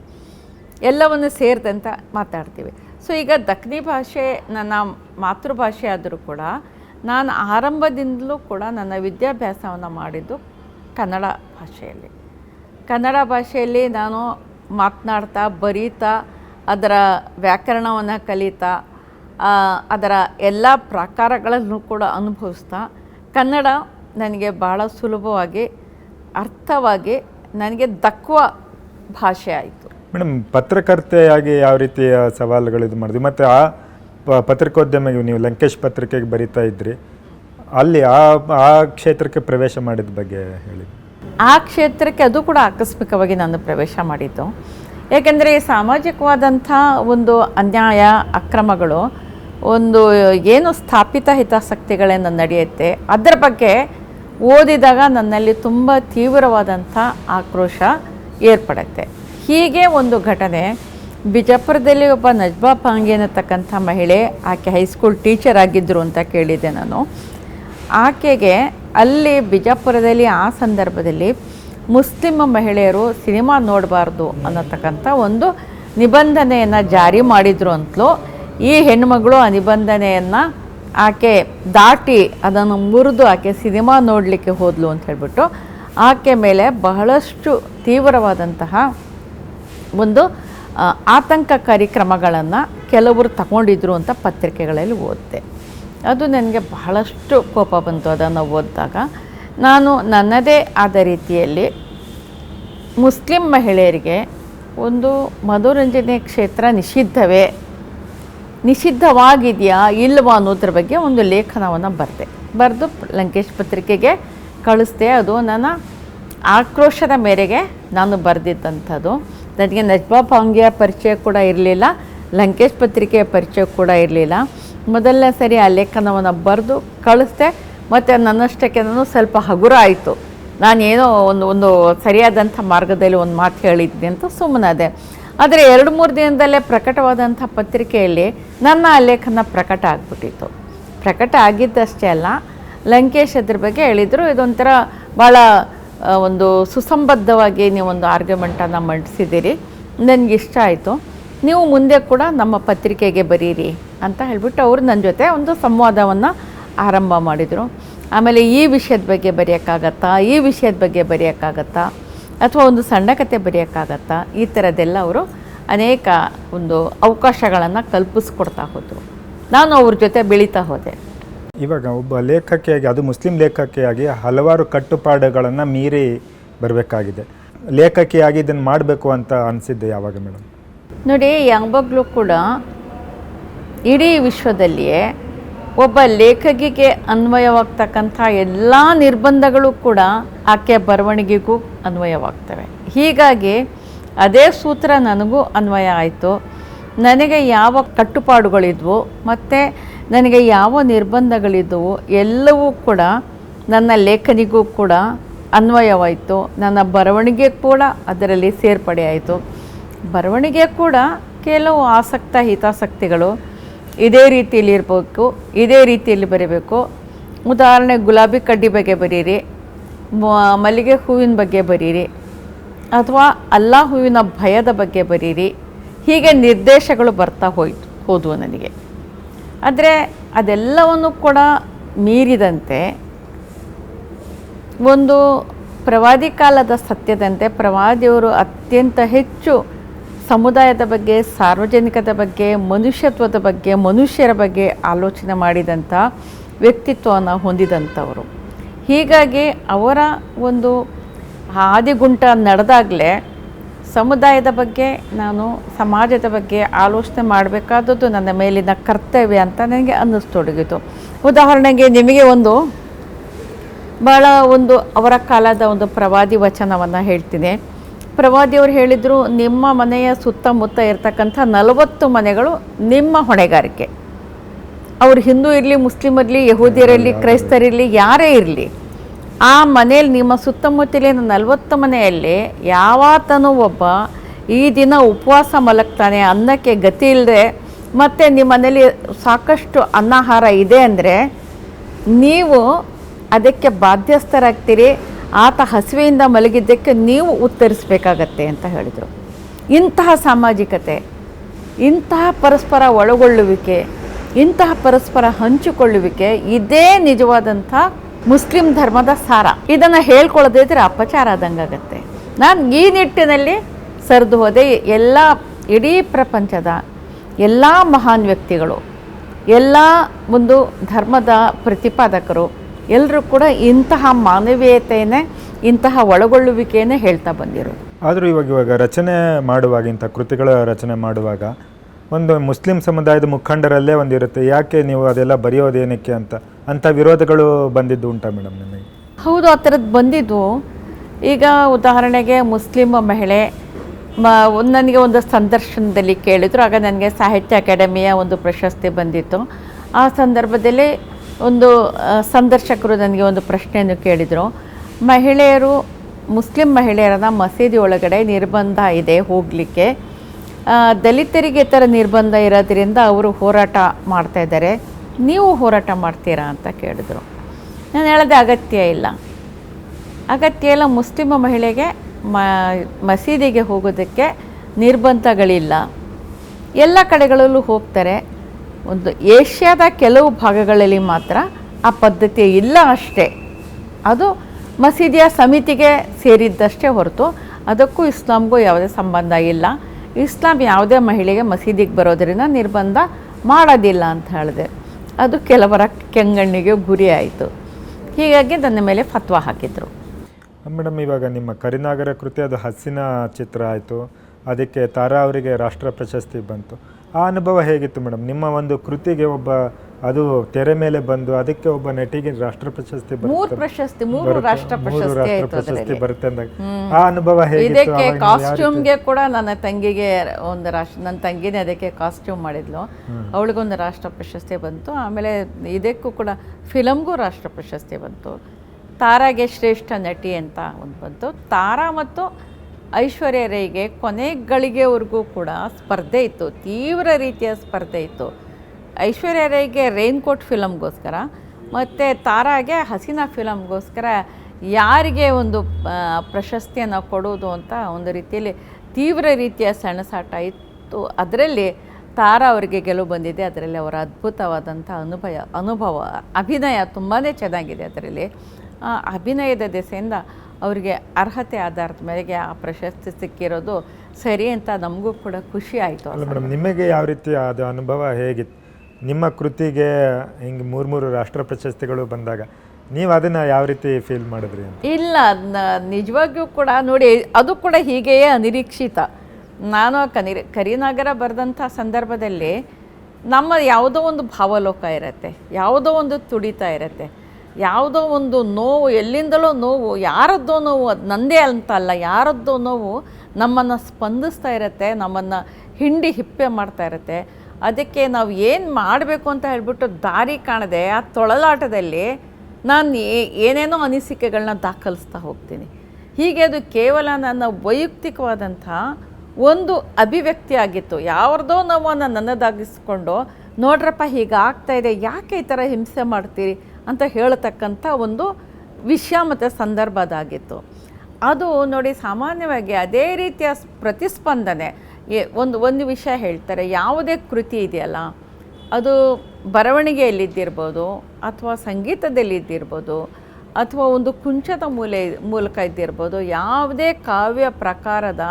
ಎಲ್ಲವನ್ನು ಸೇರಿದಂತ ಮಾತಾಡ್ತೀವಿ. ಸೊ ಈಗ ದಕ್ಕನಿ ಭಾಷೆ ನನ್ನ ಮಾತೃಭಾಷೆ ಆದರೂ ಕೂಡ ನಾನು ಆರಂಭದಿಂದಲೂ ಕೂಡ ನನ್ನ ವಿದ್ಯಾಭ್ಯಾಸವನ್ನು ಮಾಡಿದ್ದು ಕನ್ನಡ ಭಾಷೆಯಲ್ಲಿ. ಕನ್ನಡ ಭಾಷೆಯಲ್ಲಿ ನಾನು ಮಾತನಾಡ್ತಾ, ಬರೀತಾ, ಅದರ ವ್ಯಾಕರಣವನ್ನು ಕಲಿತಾ ಅದರ ಎಲ್ಲ ಪ್ರಕಾರಗಳನ್ನು ಕೂಡ ಅನುಭವಿಸ್ತಾ ಕನ್ನಡ ನನಗೆ ಭಾಳ ಸುಲಭವಾಗಿ ಅರ್ಥವಾಗಿ ನನಗೆ ದಕ್ಕುವ ಭಾಷೆ ಆಯಿತು. ಮೇಡಮ್ ಪತ್ರಕರ್ತೆಯಾಗಿ ಯಾವ ರೀತಿಯ ಸವಾಲುಗಳು ಇದು ಮಾಡಿದ್ವಿ ಮತ್ತು ಆ ಪತ್ರಿಕೋದ್ಯಮ ಪತ್ರಿಕೋದ್ಯಮಿಗೆ ನೀವು ಲಂಕೇಶ್ ಪತ್ರಿಕೆಗೆ ಬರಿತಾ ಇದ್ರಿ ಅಲ್ಲಿ ಆ ಆ ಕ್ಷೇತ್ರಕ್ಕೆ ಪ್ರವೇಶ ಮಾಡಿದ ಬಗ್ಗೆ ಹೇಳಿ. ಆ ಕ್ಷೇತ್ರಕ್ಕೆ ಅದು ಕೂಡ ಆಕಸ್ಮಿಕವಾಗಿ ನಾನು ಪ್ರವೇಶ ಮಾಡಿದ್ದು. ಏಕೆಂದರೆ ಸಾಮಾಜಿಕವಾದಂಥ ಒಂದು ಅನ್ಯಾಯ ಅಕ್ರಮಗಳು ಒಂದು ಏನು ಸ್ಥಾಪಿತ ಹಿತಾಸಕ್ತಿಗಳೇನು ನಡೆಯುತ್ತೆ, ಅದರ ಬಗ್ಗೆ ಓದಿದಾಗ ನನ್ನಲ್ಲಿ ತುಂಬ ತೀವ್ರವಾದಂಥ ಆಕ್ರೋಶ ಏರ್ಪಡುತ್ತೆ. ಹೀಗೆ ಒಂದು ಘಟನೆ, ಬಿಜಾಪುರದಲ್ಲಿ ಒಬ್ಬ ನಜ್ಬಾ ಪಾಂಗಿ ಅನ್ನತಕ್ಕಂಥ ಮಹಿಳೆ, ಆಕೆ ಹೈಸ್ಕೂಲ್ ಟೀಚರ್ ಆಗಿದ್ದರು ಅಂತ ಕೇಳಿದ್ದೆ ನಾನು. ಆಕೆಗೆ ಅಲ್ಲಿ ಬಿಜಾಪುರದಲ್ಲಿ ಆ ಸಂದರ್ಭದಲ್ಲಿ ಮುಸ್ಲಿಂ ಮಹಿಳೆಯರು ಸಿನಿಮಾ ನೋಡಬಾರ್ದು ಅನ್ನತಕ್ಕಂಥ ಒಂದು ನಿಬಂಧನೆಯನ್ನು ಜಾರಿ ಮಾಡಿದ್ರು ಅಂತಲೂ ಈ ಹೆಣ್ಮಗಳು ಆ ನಿಬಂಧನೆಯನ್ನು ಆಕೆ ದಾಟಿ ಅದನ್ನು ಮುರಿದು ಆಕೆ ಸಿನಿಮಾ ನೋಡಲಿಕ್ಕೆ ಹೋದ್ಲು ಅಂತ ಹೇಳಿಬಿಟ್ಟು ಆಕೆ ಮೇಲೆ ಬಹಳಷ್ಟು ತೀವ್ರವಾದಂತಹ ಒಂದು ಆತಂಕಕಾರಿ ಕ್ರಮಗಳನ್ನು ಕೆಲವರು ತಗೊಂಡಿದ್ರು ಅಂತ ಪತ್ರಿಕೆಗಳಲ್ಲಿ ಓದಿದೆ. ಅದು ನನಗೆ ಬಹಳಷ್ಟು ಕೋಪ ಬಂತು ಅದನ್ನು ಓದಿದಾಗ. ನಾನು ನನ್ನದೇ ಆದ ರೀತಿಯಲ್ಲಿ ಮುಸ್ಲಿಂ ಮಹಿಳೆಯರಿಗೆ ಒಂದು ಮನೋರಂಜನೆ ಕ್ಷೇತ್ರ ನಿಷಿದ್ಧವೇ ನಿಷಿದ್ಧವಾಗಿದೆಯಾ ಇಲ್ಲವಾ ಅನ್ನೋದ್ರ ಬಗ್ಗೆ ಒಂದು ಲೇಖನವನ್ನು ಬರೆದೆ. ಬರೆದು ಲಂಕೇಶ್ ಪತ್ರಿಕೆಗೆ ಕಳಿಸ್ದೆ. ಅದು ನನ್ನ ಆಕ್ರೋಶದ ಮೇರೆಗೆ ನಾನು ಬರೆದಿದ್ದಂಥದ್ದು. ನನಗೆ ನಜ್ಬಾ ಪಾಂಗ್ಯ ಪರಿಚಯ ಕೂಡ ಇರಲಿಲ್ಲ, ಲಂಕೇಶ್ ಪತ್ರಿಕೆಯ ಪರಿಚಯ ಕೂಡ ಇರಲಿಲ್ಲ. ಮೊದಲನೇ ಸರಿ ಆ ಲೇಖನವನ್ನು ಬರೆದು ಕಳಿಸ್ದೆ. ಮತ್ತು ನನ್ನಷ್ಟಕ್ಕೆ ನಾನು ಸ್ವಲ್ಪ ಹಗುರ ಆಯಿತು ನಾನೇನೋ ಒಂದು ಒಂದು ಸರಿಯಾದಂಥ ಮಾರ್ಗದಲ್ಲಿ ಒಂದು ಮಾತು ಹೇಳಿದ್ದೆ ಅಂತ ಸುಮ್ಮನಾದೆ. ಆದರೆ ಎರಡು ಮೂರು ದಿನದಲ್ಲೇ ಪ್ರಕಟವಾದಂಥ ಪತ್ರಿಕೆಯಲ್ಲಿ ನನ್ನ ಲೇಖನ ಪ್ರಕಟ ಆಗಿಬಿಟ್ಟಿತ್ತು. ಪ್ರಕಟ ಆಗಿದ್ದಷ್ಟೇ ಅಲ್ಲ, ಲಂಕೇಶ್ ಅದ್ರ ಬಗ್ಗೆ ಹೇಳಿದರು. ಇದೊಂಥರ ಭಾಳ ಒಂದು ಸುಸಂಬದ್ಧವಾಗಿ ನೀವೊಂದು ಆರ್ಗ್ಯುಮೆಂಟನ್ನು ಮಂಡಿಸಿದ್ದೀರಿ. ನನಗೆ ಇಷ್ಟ ಆಯಿತು. ನೀವು ಮುಂದೆ ಕೂಡ ನಮ್ಮ ಪತ್ರಿಕೆಗೆ ಬರೀರಿ ಅಂತ ಹೇಳಿಬಿಟ್ಟು ಅವರು ನನ್ನ ಜೊತೆ ಒಂದು ಸಂವಾದವನ್ನು ಆರಂಭ ಮಾಡಿದರು. ಆಮೇಲೆ ಈ ವಿಷಯದ ಬಗ್ಗೆ ಬರೆಯೋಕ್ಕಾಗತ್ತಾ, ಈ ವಿಷಯದ ಬಗ್ಗೆ ಬರೆಯೋಕ್ಕಾಗತ್ತಾ ಅಥವಾ ಒಂದು ಸಣ್ಣ ಕತೆ ಬರೆಯೋಕ್ಕಾಗತ್ತಾ? ಈ ಥರದ್ದೆಲ್ಲ ಅವರು ಅನೇಕ ಒಂದು ಅವಕಾಶಗಳನ್ನು ಕಲ್ಪಿಸ್ಕೊಡ್ತಾ ಹೋದರು. ನಾನು ಅವ್ರ ಜೊತೆ ಬೆಳೀತಾ ಹೋದೆ. ಇವಾಗ ಒಬ್ಬ ಲೇಖಕಿಯಾಗಿ ಅದು ಮುಸ್ಲಿಂ ಲೇಖಕಿಯಾಗಿ ಹಲವಾರು ಕಟ್ಟುಪಾಡುಗಳನ್ನು ಮೀರಿ ಬರಬೇಕಾಗಿದೆ. ಲೇಖಕಿಯಾಗಿ ಇದನ್ನು ಮಾಡಬೇಕು ಅಂತ ಅನಿಸಿದ್ದು ಯಾವಾಗ ಮೇಡಮ್? ನೋಡಿ ಯಾವಾಗಲೂ ಕೂಡ ಇಡೀ ವಿಶ್ವದಲ್ಲಿಯೇ ಒಬ್ಬ ಲೇಖಕಿಗೆ ಅನ್ವಯವಾಗ್ತಕ್ಕಂಥ ಎಲ್ಲ ನಿರ್ಬಂಧಗಳು ಕೂಡ ಆಕೆಯ ಬರವಣಿಗೆಗೂ ಅನ್ವಯವಾಗ್ತವೆ. ಹೀಗಾಗಿ ಅದೇ ಸೂತ್ರ ನನಗೂ ಅನ್ವಯ ಆಯಿತು. ನನಗೆ ಯಾವ ಕಟ್ಟುಪಾಡುಗಳಿದ್ವು ಮತ್ತು ನನಗೆ ಯಾವ ನಿರ್ಬಂಧಗಳಿದ್ದವು ಎಲ್ಲವೂ ಕೂಡ ನನ್ನ ಲೇಖನಿಗೂ ಕೂಡ ಅನ್ವಯವಾಯಿತು. ನನ್ನ ಬರವಣಿಗೆ ಕೂಡ ಅದರಲ್ಲಿ ಸೇರ್ಪಡೆ ಆಯಿತು. ಬರವಣಿಗೆ ಕೂಡ ಕೆಲವು ಆಸಕ್ತ ಹಿತಾಸಕ್ತಿಗಳು ಇದೇ ರೀತಿಯಲ್ಲಿ ಇರಬೇಕು, ಇದೇ ರೀತಿಯಲ್ಲಿ ಬರೀಬೇಕು. ಉದಾಹರಣೆ ಗುಲಾಬಿ ಕಡ್ಡಿ ಬಗ್ಗೆ ಬರೀರಿ. ಮಲ್ಲಿಗೆ ಹೂವಿನ ಬಗ್ಗೆ ಬರೀರಿ ಅಥವಾ ಅಲ್ಲ ಹೂವಿನ ಭಯದ ಬಗ್ಗೆ ಬರೀರಿ. ಹೀಗೆ ನಿರ್ದೇಶಗಳು ಬರ್ತಾ ಹೋಯ್ತು ಹೋದವು ನನಗೆ. ಆದರೆ ಅದೆಲ್ಲವನ್ನು ಕೂಡ ಮೀರಿದಂತೆ, ಒಂದು ಪ್ರವಾದಿ ಕಾಲದ ಸತ್ಯದಂತೆ ಪ್ರವಾದಿಯವರು ಅತ್ಯಂತ ಹೆಚ್ಚು ಸಮುದಾಯದ ಬಗ್ಗೆ, ಸಾರ್ವಜನಿಕದ ಬಗ್ಗೆ, ಮನುಷ್ಯತ್ವದ ಬಗ್ಗೆ, ಮನುಷ್ಯರ ಬಗ್ಗೆ ಆಲೋಚನೆ ಮಾಡಿದಂಥ ವ್ಯಕ್ತಿತ್ವವನ್ನು ಹೊಂದಿದಂಥವರು ಹೀಗಾಗಿ ಅವರ ಒಂದು ಹಾದಿಗುಂಟ ನಡೆದಾಗಲೇ ಸಮುದಾಯದ ಬಗ್ಗೆ ನಾನು ಸಮಾಜದ ಬಗ್ಗೆ ಆಲೋಚನೆ ಮಾಡಬೇಕಾದದ್ದು ನನ್ನ ಮೇಲಿನ ಕರ್ತವ್ಯ ಅಂತ ನನಗೆ ಅನ್ನಿಸ್ತೊಡಗಿತು. ಉದಾಹರಣೆಗೆ ನಿಮಗೆ ಒಂದು ಭಾಳ ಒಂದು ಅವರ ಕಾಲದ ಒಂದು ಪ್ರವಾದಿ ವಚನವನ್ನು ಹೇಳ್ತೀನಿ. ಪ್ರವಾದಿಯವರು ಹೇಳಿದರು, ನಿಮ್ಮ ಮನೆಯ ಸುತ್ತಮುತ್ತ ಇರತಕ್ಕಂಥ ನಲವತ್ತು ಮನೆಗಳು ನಿಮ್ಮ ಹೊಣೆಗಾರಿಕೆ. ಅವ್ರು ಹಿಂದೂ ಇರಲಿ ಮುಸ್ಲಿಮ್ ಇರಲಿ ಯಹೂದಿಯರಿರಲಿ ಕ್ರೈಸ್ತರಿರಲಿ ಯಾರೇ ಇರಲಿ, ಆ ಮನೆಯಲ್ಲಿ ನಿಮ್ಮ ಸುತ್ತಮುತ್ತಲಿನ ನಲವತ್ತು ಮನೆಯಲ್ಲಿ ಯಾವತ್ತನೂ ಒಬ್ಬ ಈ ದಿನ ಉಪವಾಸ ಮಲಗ್ತಾನೆ, ಅನ್ನಕ್ಕೆ ಗತಿ ಇಲ್ಲದೆ ಮತ್ತು ನಿಮ್ಮ ಮನೇಲಿ ಸಾಕಷ್ಟು ಅನ್ನಾಹಾರ ಇದೆ ಅಂದರೆ ನೀವು ಅದಕ್ಕೆ ಬಾಧ್ಯಸ್ಥರಾಗ್ತೀರಿ, ಆತ ಹಸಿವೆಯಿಂದ ಮಲಗಿದ್ದಕ್ಕೆ ನೀವು ಉತ್ತರಿಸಬೇಕಾಗತ್ತೆ ಅಂತ ಹೇಳಿದರು. ಇಂತಹ ಸಾಮಾಜಿಕತೆ, ಇಂತಹ ಪರಸ್ಪರ ಒಳಗೊಳ್ಳುವಿಕೆ ಇಂತಹ ಪರಸ್ಪರ ಹಂಚಿಕೊಳ್ಳುವಿಕೆ ಇದೇ ನಿಜವಾದಂಥ ಮುಸ್ಲಿಂ ಧರ್ಮದ ಸಾರ. ಇದನ್ನು ಹೇಳ್ಕೊಳ್ಳದೇ ಇದ್ರೆ ಅಪಚಾರ ಆದಂಗಾಗತ್ತೆ. ನಾನು ಈ ನಿಟ್ಟಿನಲ್ಲಿ ಸರಿದು ಹೋದೆ, ಎಲ್ಲ ಇಡೀ ಪ್ರಪಂಚದ ಎಲ್ಲ ಮಹಾನ್ ವ್ಯಕ್ತಿಗಳು, ಎಲ್ಲ ಒಂದು ಧರ್ಮದ ಪ್ರತಿಪಾದಕರು ಎಲ್ಲರೂ ಕೂಡ ಇಂತಹ ಮಾನವೀಯತೆಯೇ ಇಂತಹ ಒಳಗೊಳ್ಳುವಿಕೆಯನ್ನೇ ಹೇಳ್ತಾ ಬಂದಿರೋದು. ಆದರೂ ಇವಾಗ ಇವಾಗ ರಚನೆ ಮಾಡುವಾಗ, ಇಂಥ ಕೃತಿಗಳ ರಚನೆ ಮಾಡುವಾಗ ಒಂದು ಮುಸ್ಲಿಂ ಸಮುದಾಯದ ಮುಖಂಡರಲ್ಲೇ ಒಂದಿರುತ್ತೆ ಯಾಕೆ ನೀವು ಅದೆಲ್ಲ ಬರೆಯೋದೇನಕ್ಕೆ ಅಂತ? ಅಂಥ ವಿರೋಧಗಳು ಬಂದಿದ್ದು ಉಂಟಾ ಮೇಡಮ್ ನಿಮಗೆ? ಹೌದು, ಆ ಥರದ್ದು ಬಂದಿದ್ದು. ಈಗ ಉದಾಹರಣೆಗೆ ಮುಸ್ಲಿಂ ಮಹಿಳೆ, ಮ, ನನಗೆ ಒಂದು ಸಂದರ್ಶನದಲ್ಲಿ ಕೇಳಿದರು. ಆಗ ನನಗೆ ಸಾಹಿತ್ಯ ಅಕಾಡೆಮಿಯ ಒಂದು ಪ್ರಶಸ್ತಿ ಬಂದಿತ್ತು. ಆ ಸಂದರ್ಭದಲ್ಲಿ ಒಂದು ಸಂದರ್ಶಕರು ನನಗೆ ಒಂದು ಪ್ರಶ್ನೆಯನ್ನು ಕೇಳಿದರು. ಮಹಿಳೆಯರು, ಮುಸ್ಲಿಂ ಮಹಿಳೆಯರನ್ನ ಮಸೀದಿ ಒಳಗಡೆ ನಿರ್ಬಂಧ ಇದೆ ಹೋಗಲಿಕ್ಕೆ. ದಲಿತರಿಗೆ ಥರ ನಿರ್ಬಂಧ ಇರೋದ್ರಿಂದ ಅವರು ಹೋರಾಟ ಮಾಡ್ತಾ ಇದ್ದಾರೆ. ನೀವು ಹೋರಾಟ ಮಾಡ್ತೀರಾ ಅಂತ ಕೇಳಿದ್ರು. ನಾನು ಹೇಳದೆ ಅಗತ್ಯ ಇಲ್ಲ. ಅಗತ್ಯ ಇಲ್ಲ, ಮುಸ್ಲಿಮ ಮಹಿಳೆಗೆ ಮಸೀದಿಗೆ ಹೋಗೋದಕ್ಕೆ ನಿರ್ಬಂಧಗಳಿಲ್ಲ. ಎಲ್ಲ ಕಡೆಗಳಲ್ಲೂ ಹೋಗ್ತಾರೆ. ಒಂದು ಏಷ್ಯಾದ ಕೆಲವು ಭಾಗಗಳಲ್ಲಿ ಮಾತ್ರ ಆ ಪದ್ಧತಿ ಇಲ್ಲ ಅಷ್ಟೇ. ಅದು ಮಸೀದಿಯ ಸಮಿತಿಗೆ ಸೇರಿದ್ದಷ್ಟೇ ಹೊರತು ಅದಕ್ಕೂ ಇಸ್ಲಾಂಗೂ ಯಾವುದೇ ಸಂಬಂಧ ಇಲ್ಲ. ಇಸ್ಲಾಂ ಯಾವುದೇ ಮಹಿಳೆಗೆ ಮಸೀದಿಗೆ ಬರೋದರಿಂದ ನಿರ್ಬಂಧ ಮಾಡೋದಿಲ್ಲ ಅಂತ ಹೇಳಿದೆ. ಅದು ಕೆಲವರ ಕೆಂಗಣ್ಣಿಗೆ ಗುರಿ ಆಯಿತು. ಹೀಗಾಗಿ ನನ್ನ ಮೇಲೆ ಫತ್ವ ಹಾಕಿದರು. ಮೇಡಮ್, ಇವಾಗ ನಿಮ್ಮ ಕರಿನಾಗರ ಕೃತಿ ಅದು ಹಸಿನ ಚಿತ್ರ ಆಯಿತು. ಅದಕ್ಕೆ ತಾರಾ ಅವರಿಗೆ ರಾಷ್ಟ್ರ ಪ್ರಶಸ್ತಿ ಬಂತು. ಆ ಅನುಭವ ಹೇಗಿತ್ತು ಮೇಡಮ್? ನಿಮ್ಮ ಒಂದು ಕೃತಿಗೆ ಒಬ್ಬ ಅದು ತೆರೆ ಮೇಲೆ ಬಂದು ಅದಕ್ಕೆ ಒಬ್ಬ ನಟಿಗೆ ರಾಷ್ಟ್ರ ಪ್ರಶಸ್ತಿ ಮೂರು ಪ್ರಶಸ್ತಿ ಮೂರು. ರಾಷ್ಟ್ರ ಪ್ರಶಸ್ತಿ ರಾಷ್ಟ್ರ ಆಯಿತು ಪ್ರಶಸ್ತಿ ಅದರಲ್ಲಿ ಬರುತ್ತೆ ಅಂದಾಗ ಆ ಅನುಭವ ಹೇಗಿತ್ತು? ಇದಕ್ಕೆ ಕಾಸ್ಟ್ಯೂಮ್ ಯಾವ ರೀತಿ- ಕಾಸ್ಟ್ಯೂಮ್ಗೆ ಕೂಡ ನನ್ನ ತಂಗಿಗೆ ಒಂದು ರಾಷ್ಟ್ರ ನನ್ನ ತಂಗಿನೇ ಅದಕ್ಕೆ ಕಾಸ್ಟ್ಯೂಮ್ ಮಾಡಿದ್ಲು. ಅವಳಿಗೊಂದು ರಾಷ್ಟ್ರ ಪ್ರಶಸ್ತಿ ಬಂತು. ಆಮೇಲೆ ಇದಕ್ಕೂ ಕೂಡ ಫಿಲಮ್ಗೂ ರಾಷ್ಟ್ರ ಪ್ರಶಸ್ತಿ ಬಂತು. ತಾರಾಗೆ ಶ್ರೇಷ್ಠ ನಟಿ ಅಂತ ಒಂದು ಬಂತು. ತಾರಾ ಮತ್ತು ಐಶ್ವರ್ಯ ರೈಗೆ ಕೊನೆ ಗಳಿಗೆವರೆಗೂ ಕೂಡ ಸ್ಪರ್ಧೆ ಇತ್ತು. ತೀವ್ರ ರೀತಿಯ ಸ್ಪರ್ಧೆ ಇತ್ತು. ಐಶ್ವರ್ಯ ರೈಗೆ ರೈನ್ಕೋಟ್ ಫಿಲಮ್ಗೋಸ್ಕರ ಮತ್ತು ತಾರಾಗೆ ಹಸೀನಾ ಫಿಲಮ್ಗೋಸ್ಕರ ಯಾರಿಗೆ ಒಂದು ಪ್ರಶಸ್ತಿಯನ್ನು ಕೊಡೋದು ಅಂತ ಒಂದು ರೀತಿಯಲ್ಲಿ ತೀವ್ರ ರೀತಿಯ ಸೆಣಸಾಟ ಇತ್ತು. ಅದರಲ್ಲಿ ತಾರಾ ಅವರಿಗೆ ಗೆಲುವು ಬಂದಿದೆ. ಅದರಲ್ಲಿ ಅವರ ಅದ್ಭುತವಾದಂಥ ಅನುಭವ ಅನುಭವ, ಅಭಿನಯ ತುಂಬಾ ಚೆನ್ನಾಗಿದೆ ಅದರಲ್ಲಿ. ಅಭಿನಯದ ದೆಸೆಯಿಂದ ಅವರಿಗೆ ಅರ್ಹತೆ ಆಧಾರದ ಮೇರೆಗೆ ಆ ಪ್ರಶಸ್ತಿ ಸಿಕ್ಕಿರೋದು ಸರಿ ಅಂತ ನಮಗೂ ಕೂಡ ಖುಷಿ ಆಯಿತು. ಮೇಡಮ್ ನಿಮಗೆ ಯಾವ ರೀತಿ ಅದು ಅನುಭವ ಹೇಗಿತ್ತು? ನಿಮ್ಮ ಕೃತಿಗೆ ಹಿಂಗೆ ಮೂರು ಮೂರು ರಾಷ್ಟ್ರ ಪ್ರಶಸ್ತಿಗಳು ಬಂದಾಗ ನೀವು ಅದನ್ನು ಯಾವ ರೀತಿ ಫೀಲ್ ಮಾಡಿದ್ರಿ ಇಲ್ಲ ನಿಜವಾಗಿಯೂ ಕೂಡ ನೋಡಿ, ಅದು ಕೂಡ ಹೀಗೆಯೇ ಅನಿರೀಕ್ಷಿತ. ನಾನು ಕನಿ, ಕರಿನಗರ ಬರೆದಂಥ ಸಂದರ್ಭದಲ್ಲಿ ನಮ್ಮ ಯಾವುದೋ ಒಂದು ಭಾವಲೋಕ ಇರುತ್ತೆ, ಯಾವುದೋ ಒಂದು ತುಡಿತ ಇರುತ್ತೆ, ಯಾವುದೋ ಒಂದು ನೋವು, ಎಲ್ಲಿಂದಲೋ ನೋವು, ಯಾರದ್ದೋ ನೋವು ಅದು ನಂದೇ ಅಂತ ಅಲ್ಲ, ಯಾರದ್ದೋ ನೋವು ನಮ್ಮನ್ನು ಸ್ಪಂದಿಸ್ತಾ ಇರುತ್ತೆ, ನಮ್ಮನ್ನು ಹಿಂಡಿ ಹಿಪ್ಪೆ ಮಾಡ್ತಾ ಇರುತ್ತೆ. ಅದಕ್ಕೆ ನಾವು ಏನು ಮಾಡಬೇಕು ಅಂತ ಹೇಳ್ಬಿಟ್ಟು ದಾರಿ ಕಾಣದೆ ಆ ತೊಳಲಾಟದಲ್ಲಿ ನಾನು ಏನೇನೋ ಅನಿಸಿಕೆಗಳನ್ನ ದಾಖಲಿಸ್ತಾ ಹೋಗ್ತೀನಿ. ಹೀಗೆ ಅದು ಕೇವಲ ನನ್ನ ವೈಯಕ್ತಿಕವಾದಂಥ ಒಂದು ಅಭಿವ್ಯಕ್ತಿ ಆಗಿತ್ತು. ಯಾವ್ದೋ ನೋವನ್ನು ನನ್ನದಾಗಿಸ್ಕೊಂಡು, ನೋಡ್ರಪ್ಪ ಹೀಗೆ ಇದೆ, ಯಾಕೆ ಈ ಥರ ಹಿಂಸೆ ಮಾಡ್ತೀರಿ ಅಂತ ಹೇಳತಕ್ಕಂಥ ಒಂದು ವಿಷಯ ಮತ್ತು ಸಂದರ್ಭದಾಗಿತ್ತು. ಅದು ನೋಡಿ ಸಾಮಾನ್ಯವಾಗಿ ಅದೇ ರೀತಿಯ ಪ್ರತಿಸ್ಪಂದನೆ. ಒಂದು ಒಂದು ವಿಷಯ ಹೇಳ್ತಾರೆ. ಯಾವುದೇ ಕೃತಿ ಇದೆಯಲ್ಲ, ಅದು ಬರವಣಿಗೆಯಲ್ಲಿದ್ದಿರ್ಬೋದು ಅಥವಾ ಸಂಗೀತದಲ್ಲಿ ಇದ್ದಿರ್ಬೋದು ಅಥವಾ ಒಂದು ಕುಂಚದ ಮೂಲೆ, ಮೂಲಕ ಇದ್ದಿರ್ಬೋದು, ಯಾವುದೇ ಕಾವ್ಯ ಪ್ರಕಾರದ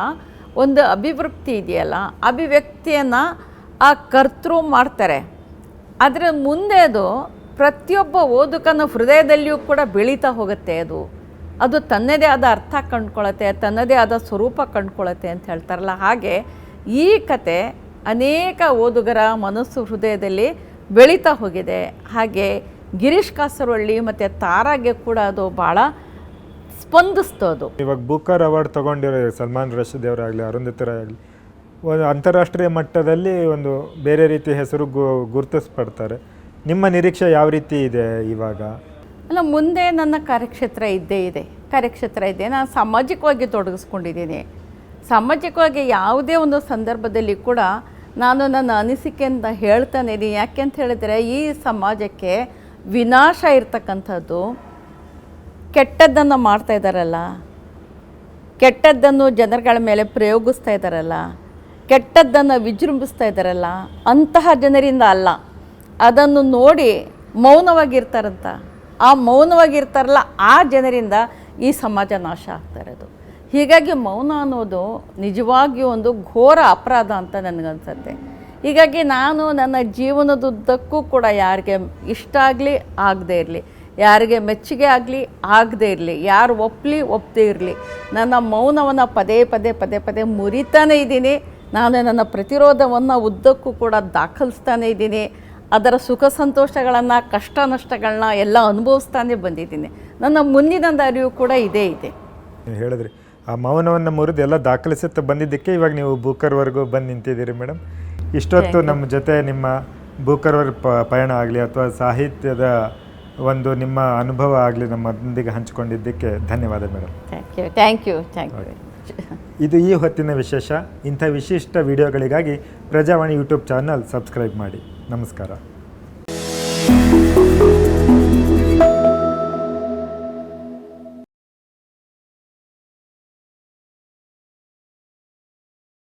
ಒಂದು ಅಭಿವೃಪ್ತಿ ಇದೆಯಲ್ಲ, ಅಭಿವ್ಯಕ್ತಿಯನ್ನು ಆ ಕರ್ತೃ ಮಾಡ್ತಾರೆ. ಅದರ ಮುಂದೆ ಅದು ಪ್ರತಿಯೊಬ್ಬ ಓದುಕನ ಹೃದಯದಲ್ಲಿಯೂ ಕೂಡ ಬೆಳೀತಾ ಹೋಗುತ್ತೆ ಅದು. ಅದು ತನ್ನದೇ ಆದ ಅರ್ಥ ಕಂಡ್ಕೊಳತ್ತೆ ತನ್ನದೇ ಆದ ಸ್ವರೂಪ ಕಂಡ್ಕೊಳತ್ತೆ ಅಂತ ಹೇಳ್ತಾರಲ್ಲ. ಹಾಗೆ ಈ ಕತೆ ಅನೇಕ ಓದುಗರ ಮನಸ್ಸು ಹೃದಯದಲ್ಲಿ ಬೆಳೀತಾ ಹೋಗಿದೆ. ಹಾಗೆ ಗಿರೀಶ್ ಕಾಸರವಳ್ಳಿ ಮತ್ತು ತಾರಾಗೆ ಕೂಡ ಅದು ಭಾಳ ಸ್ಪಂದಿಸ್ತು ಅದು. ಇವಾಗ ಬೂಕರ್ ಅವಾರ್ಡ್ ತಗೊಂಡಿರೋ ಸಲ್ಮಾನ್ ರಶೀದ್ ಅವರಾಗಲಿ ಅರುಂಧತಿ ಆಗಲಿ ಒಂದು ಅಂತಾರಾಷ್ಟ್ರೀಯ ಮಟ್ಟದಲ್ಲಿ ಒಂದು ಬೇರೆ ರೀತಿ ಹೆಸರು ಗು ಗುರುತಿಸ್ಪಡ್ತಾರೆ. ನಿಮ್ಮ ನಿರೀಕ್ಷೆ ಯಾವ ರೀತಿ ಇದೆ ಇವಾಗ? ಅಲ್ಲ ಮುಂದೆ ನನ್ನ ಕಾರ್ಯಕ್ಷೇತ್ರ ಇದ್ದೇ ಇದೆ. ಕಾರ್ಯಕ್ಷೇತ್ರ ಇದೆ. ನಾನು ಸಾಮಾಜಿಕವಾಗಿ ತೊಡಗಿಸ್ಕೊಂಡಿದ್ದೀನಿ. ಸಾಮಾಜಿಕವಾಗಿ ಯಾವುದೇ ಒಂದು ಸಂದರ್ಭದಲ್ಲಿ ಕೂಡ ನಾನು ನನ್ನ ಅನಿಸಿಕೆಯಿಂದ ಹೇಳ್ತಾನೆ ಇದ್ದೀನಿ ಯಾಕೆ ಅಂತ ಹೇಳಿದರೆ, ಈ ಸಮಾಜಕ್ಕೆ ವಿನಾಶ ಇರ್ತಕ್ಕಂಥದ್ದು ಕೆಟ್ಟದ್ದನ್ನು ಮಾಡ್ತಾ ಇದ್ದಾರಲ್ಲ ಕೆಟ್ಟದ್ದನ್ನು ಜನರುಗಳ ಮೇಲೆ ಪ್ರಯೋಗಿಸ್ತಾ ಇದ್ದಾರಲ್ಲ ಕೆಟ್ಟದ್ದನ್ನು ವಿಜೃಂಭಿಸ್ತಾ ಇದ್ದಾರಲ್ಲ ಅಂತಹ ಜನರಿಂದ ಅಲ್ಲ. ಅದನ್ನು ನೋಡಿ ಮೌನವಾಗಿರ್ತಾರಂತ. ಆ ಮೌನವಾಗಿರ್ತಾರಲ್ಲ, ಆ ಜನರಿಂದ ಈ ಸಮಾಜ ನಾಶ ಆಗ್ತಾ ಇರೋದು. ಹೀಗಾಗಿ ಮೌನ ಅನ್ನೋದು ನಿಜವಾಗಿಯೂ ಒಂದು ಘೋರ ಅಪರಾಧ ಅಂತ ನನಗನ್ಸುತ್ತೆ. ಹೀಗಾಗಿ ನಾನು ನನ್ನ ಜೀವನದುದ್ದಕ್ಕೂ ಕೂಡ ಯಾರಿಗೆ ಇಷ್ಟ ಆಗಲಿ, ಆಗದೇ ಇರಲಿ. ಯಾರಿಗೆ ಮೆಚ್ಚುಗೆ ಆಗಲಿ, ಆಗದೇ ಇರಲಿ. ಯಾರು ಒಪ್ಪಲಿ ಒಪ್ಪದೇ ಇರಲಿ. ನನ್ನ ಮೌನವನ್ನು ಪದೇ ಪದೇ ಪದೇ ಪದೇ ಮುರಿತಾನೇ ಇದ್ದೀನಿ. ನಾನು ನನ್ನ ಪ್ರತಿರೋಧವನ್ನು ಉದ್ದಕ್ಕೂ ಕೂಡ ದಾಖಲಿಸ್ತಾನೆ ಇದ್ದೀನಿ. ಅದರ ಸುಖ ಸಂತೋಷಗಳನ್ನು, ಕಷ್ಟ ನಷ್ಟಗಳನ್ನ ಎಲ್ಲ ಅನುಭವಿಸ್ತಾನೆ ಬಂದಿದ್ದೀನಿ. ನನ್ನ ಮುಂದಿನ ದಾರಿಯೂ ಕೂಡ ಇದೇ ಇದೆ. ಹೇಳಿದ್ರಿ. ಆ ಮೌನವನ್ನು ಮುರಿದು ಎಲ್ಲ ದಾಖಲಿಸುತ್ತಾ ಬಂದಿದ್ದಕ್ಕೆ ಇವಾಗ ನೀವು ಬೂಕರ್ವರೆಗೂ ಬಂದು ನಿಂತಿದ್ದೀರಿ ಮೇಡಮ್. ಇಷ್ಟೊತ್ತು ನಮ್ಮ ಜೊತೆ ನಿಮ್ಮ ಬೂಕರ್ವರ್ ಪ ಪಯಣ ಆಗಲಿ ಅಥವಾ ಸಾಹಿತ್ಯದ ಒಂದು ನಿಮ್ಮ ಅನುಭವ ಆಗಲಿ ನಮ್ಮೊಂದಿಗೆ ಹಂಚಿಕೊಂಡಿದ್ದಕ್ಕೆ ಧನ್ಯವಾದ madam. Thank you thank you thank you. ಇದು ಈ ಹೊತ್ತಿನ ವಿಶೇಷ. ಇಂಥ ವಿಶಿಷ್ಟ ವಿಡಿಯೋಗಳಿಗಾಗಿ ಪ್ರಜಾವಾಣಿ ಯೂಟ್ಯೂಬ್ ಚಾನಲ್ ಸಬ್ಸ್ಕ್ರೈಬ್ ಮಾಡಿ. ನಮಸ್ಕಾರ.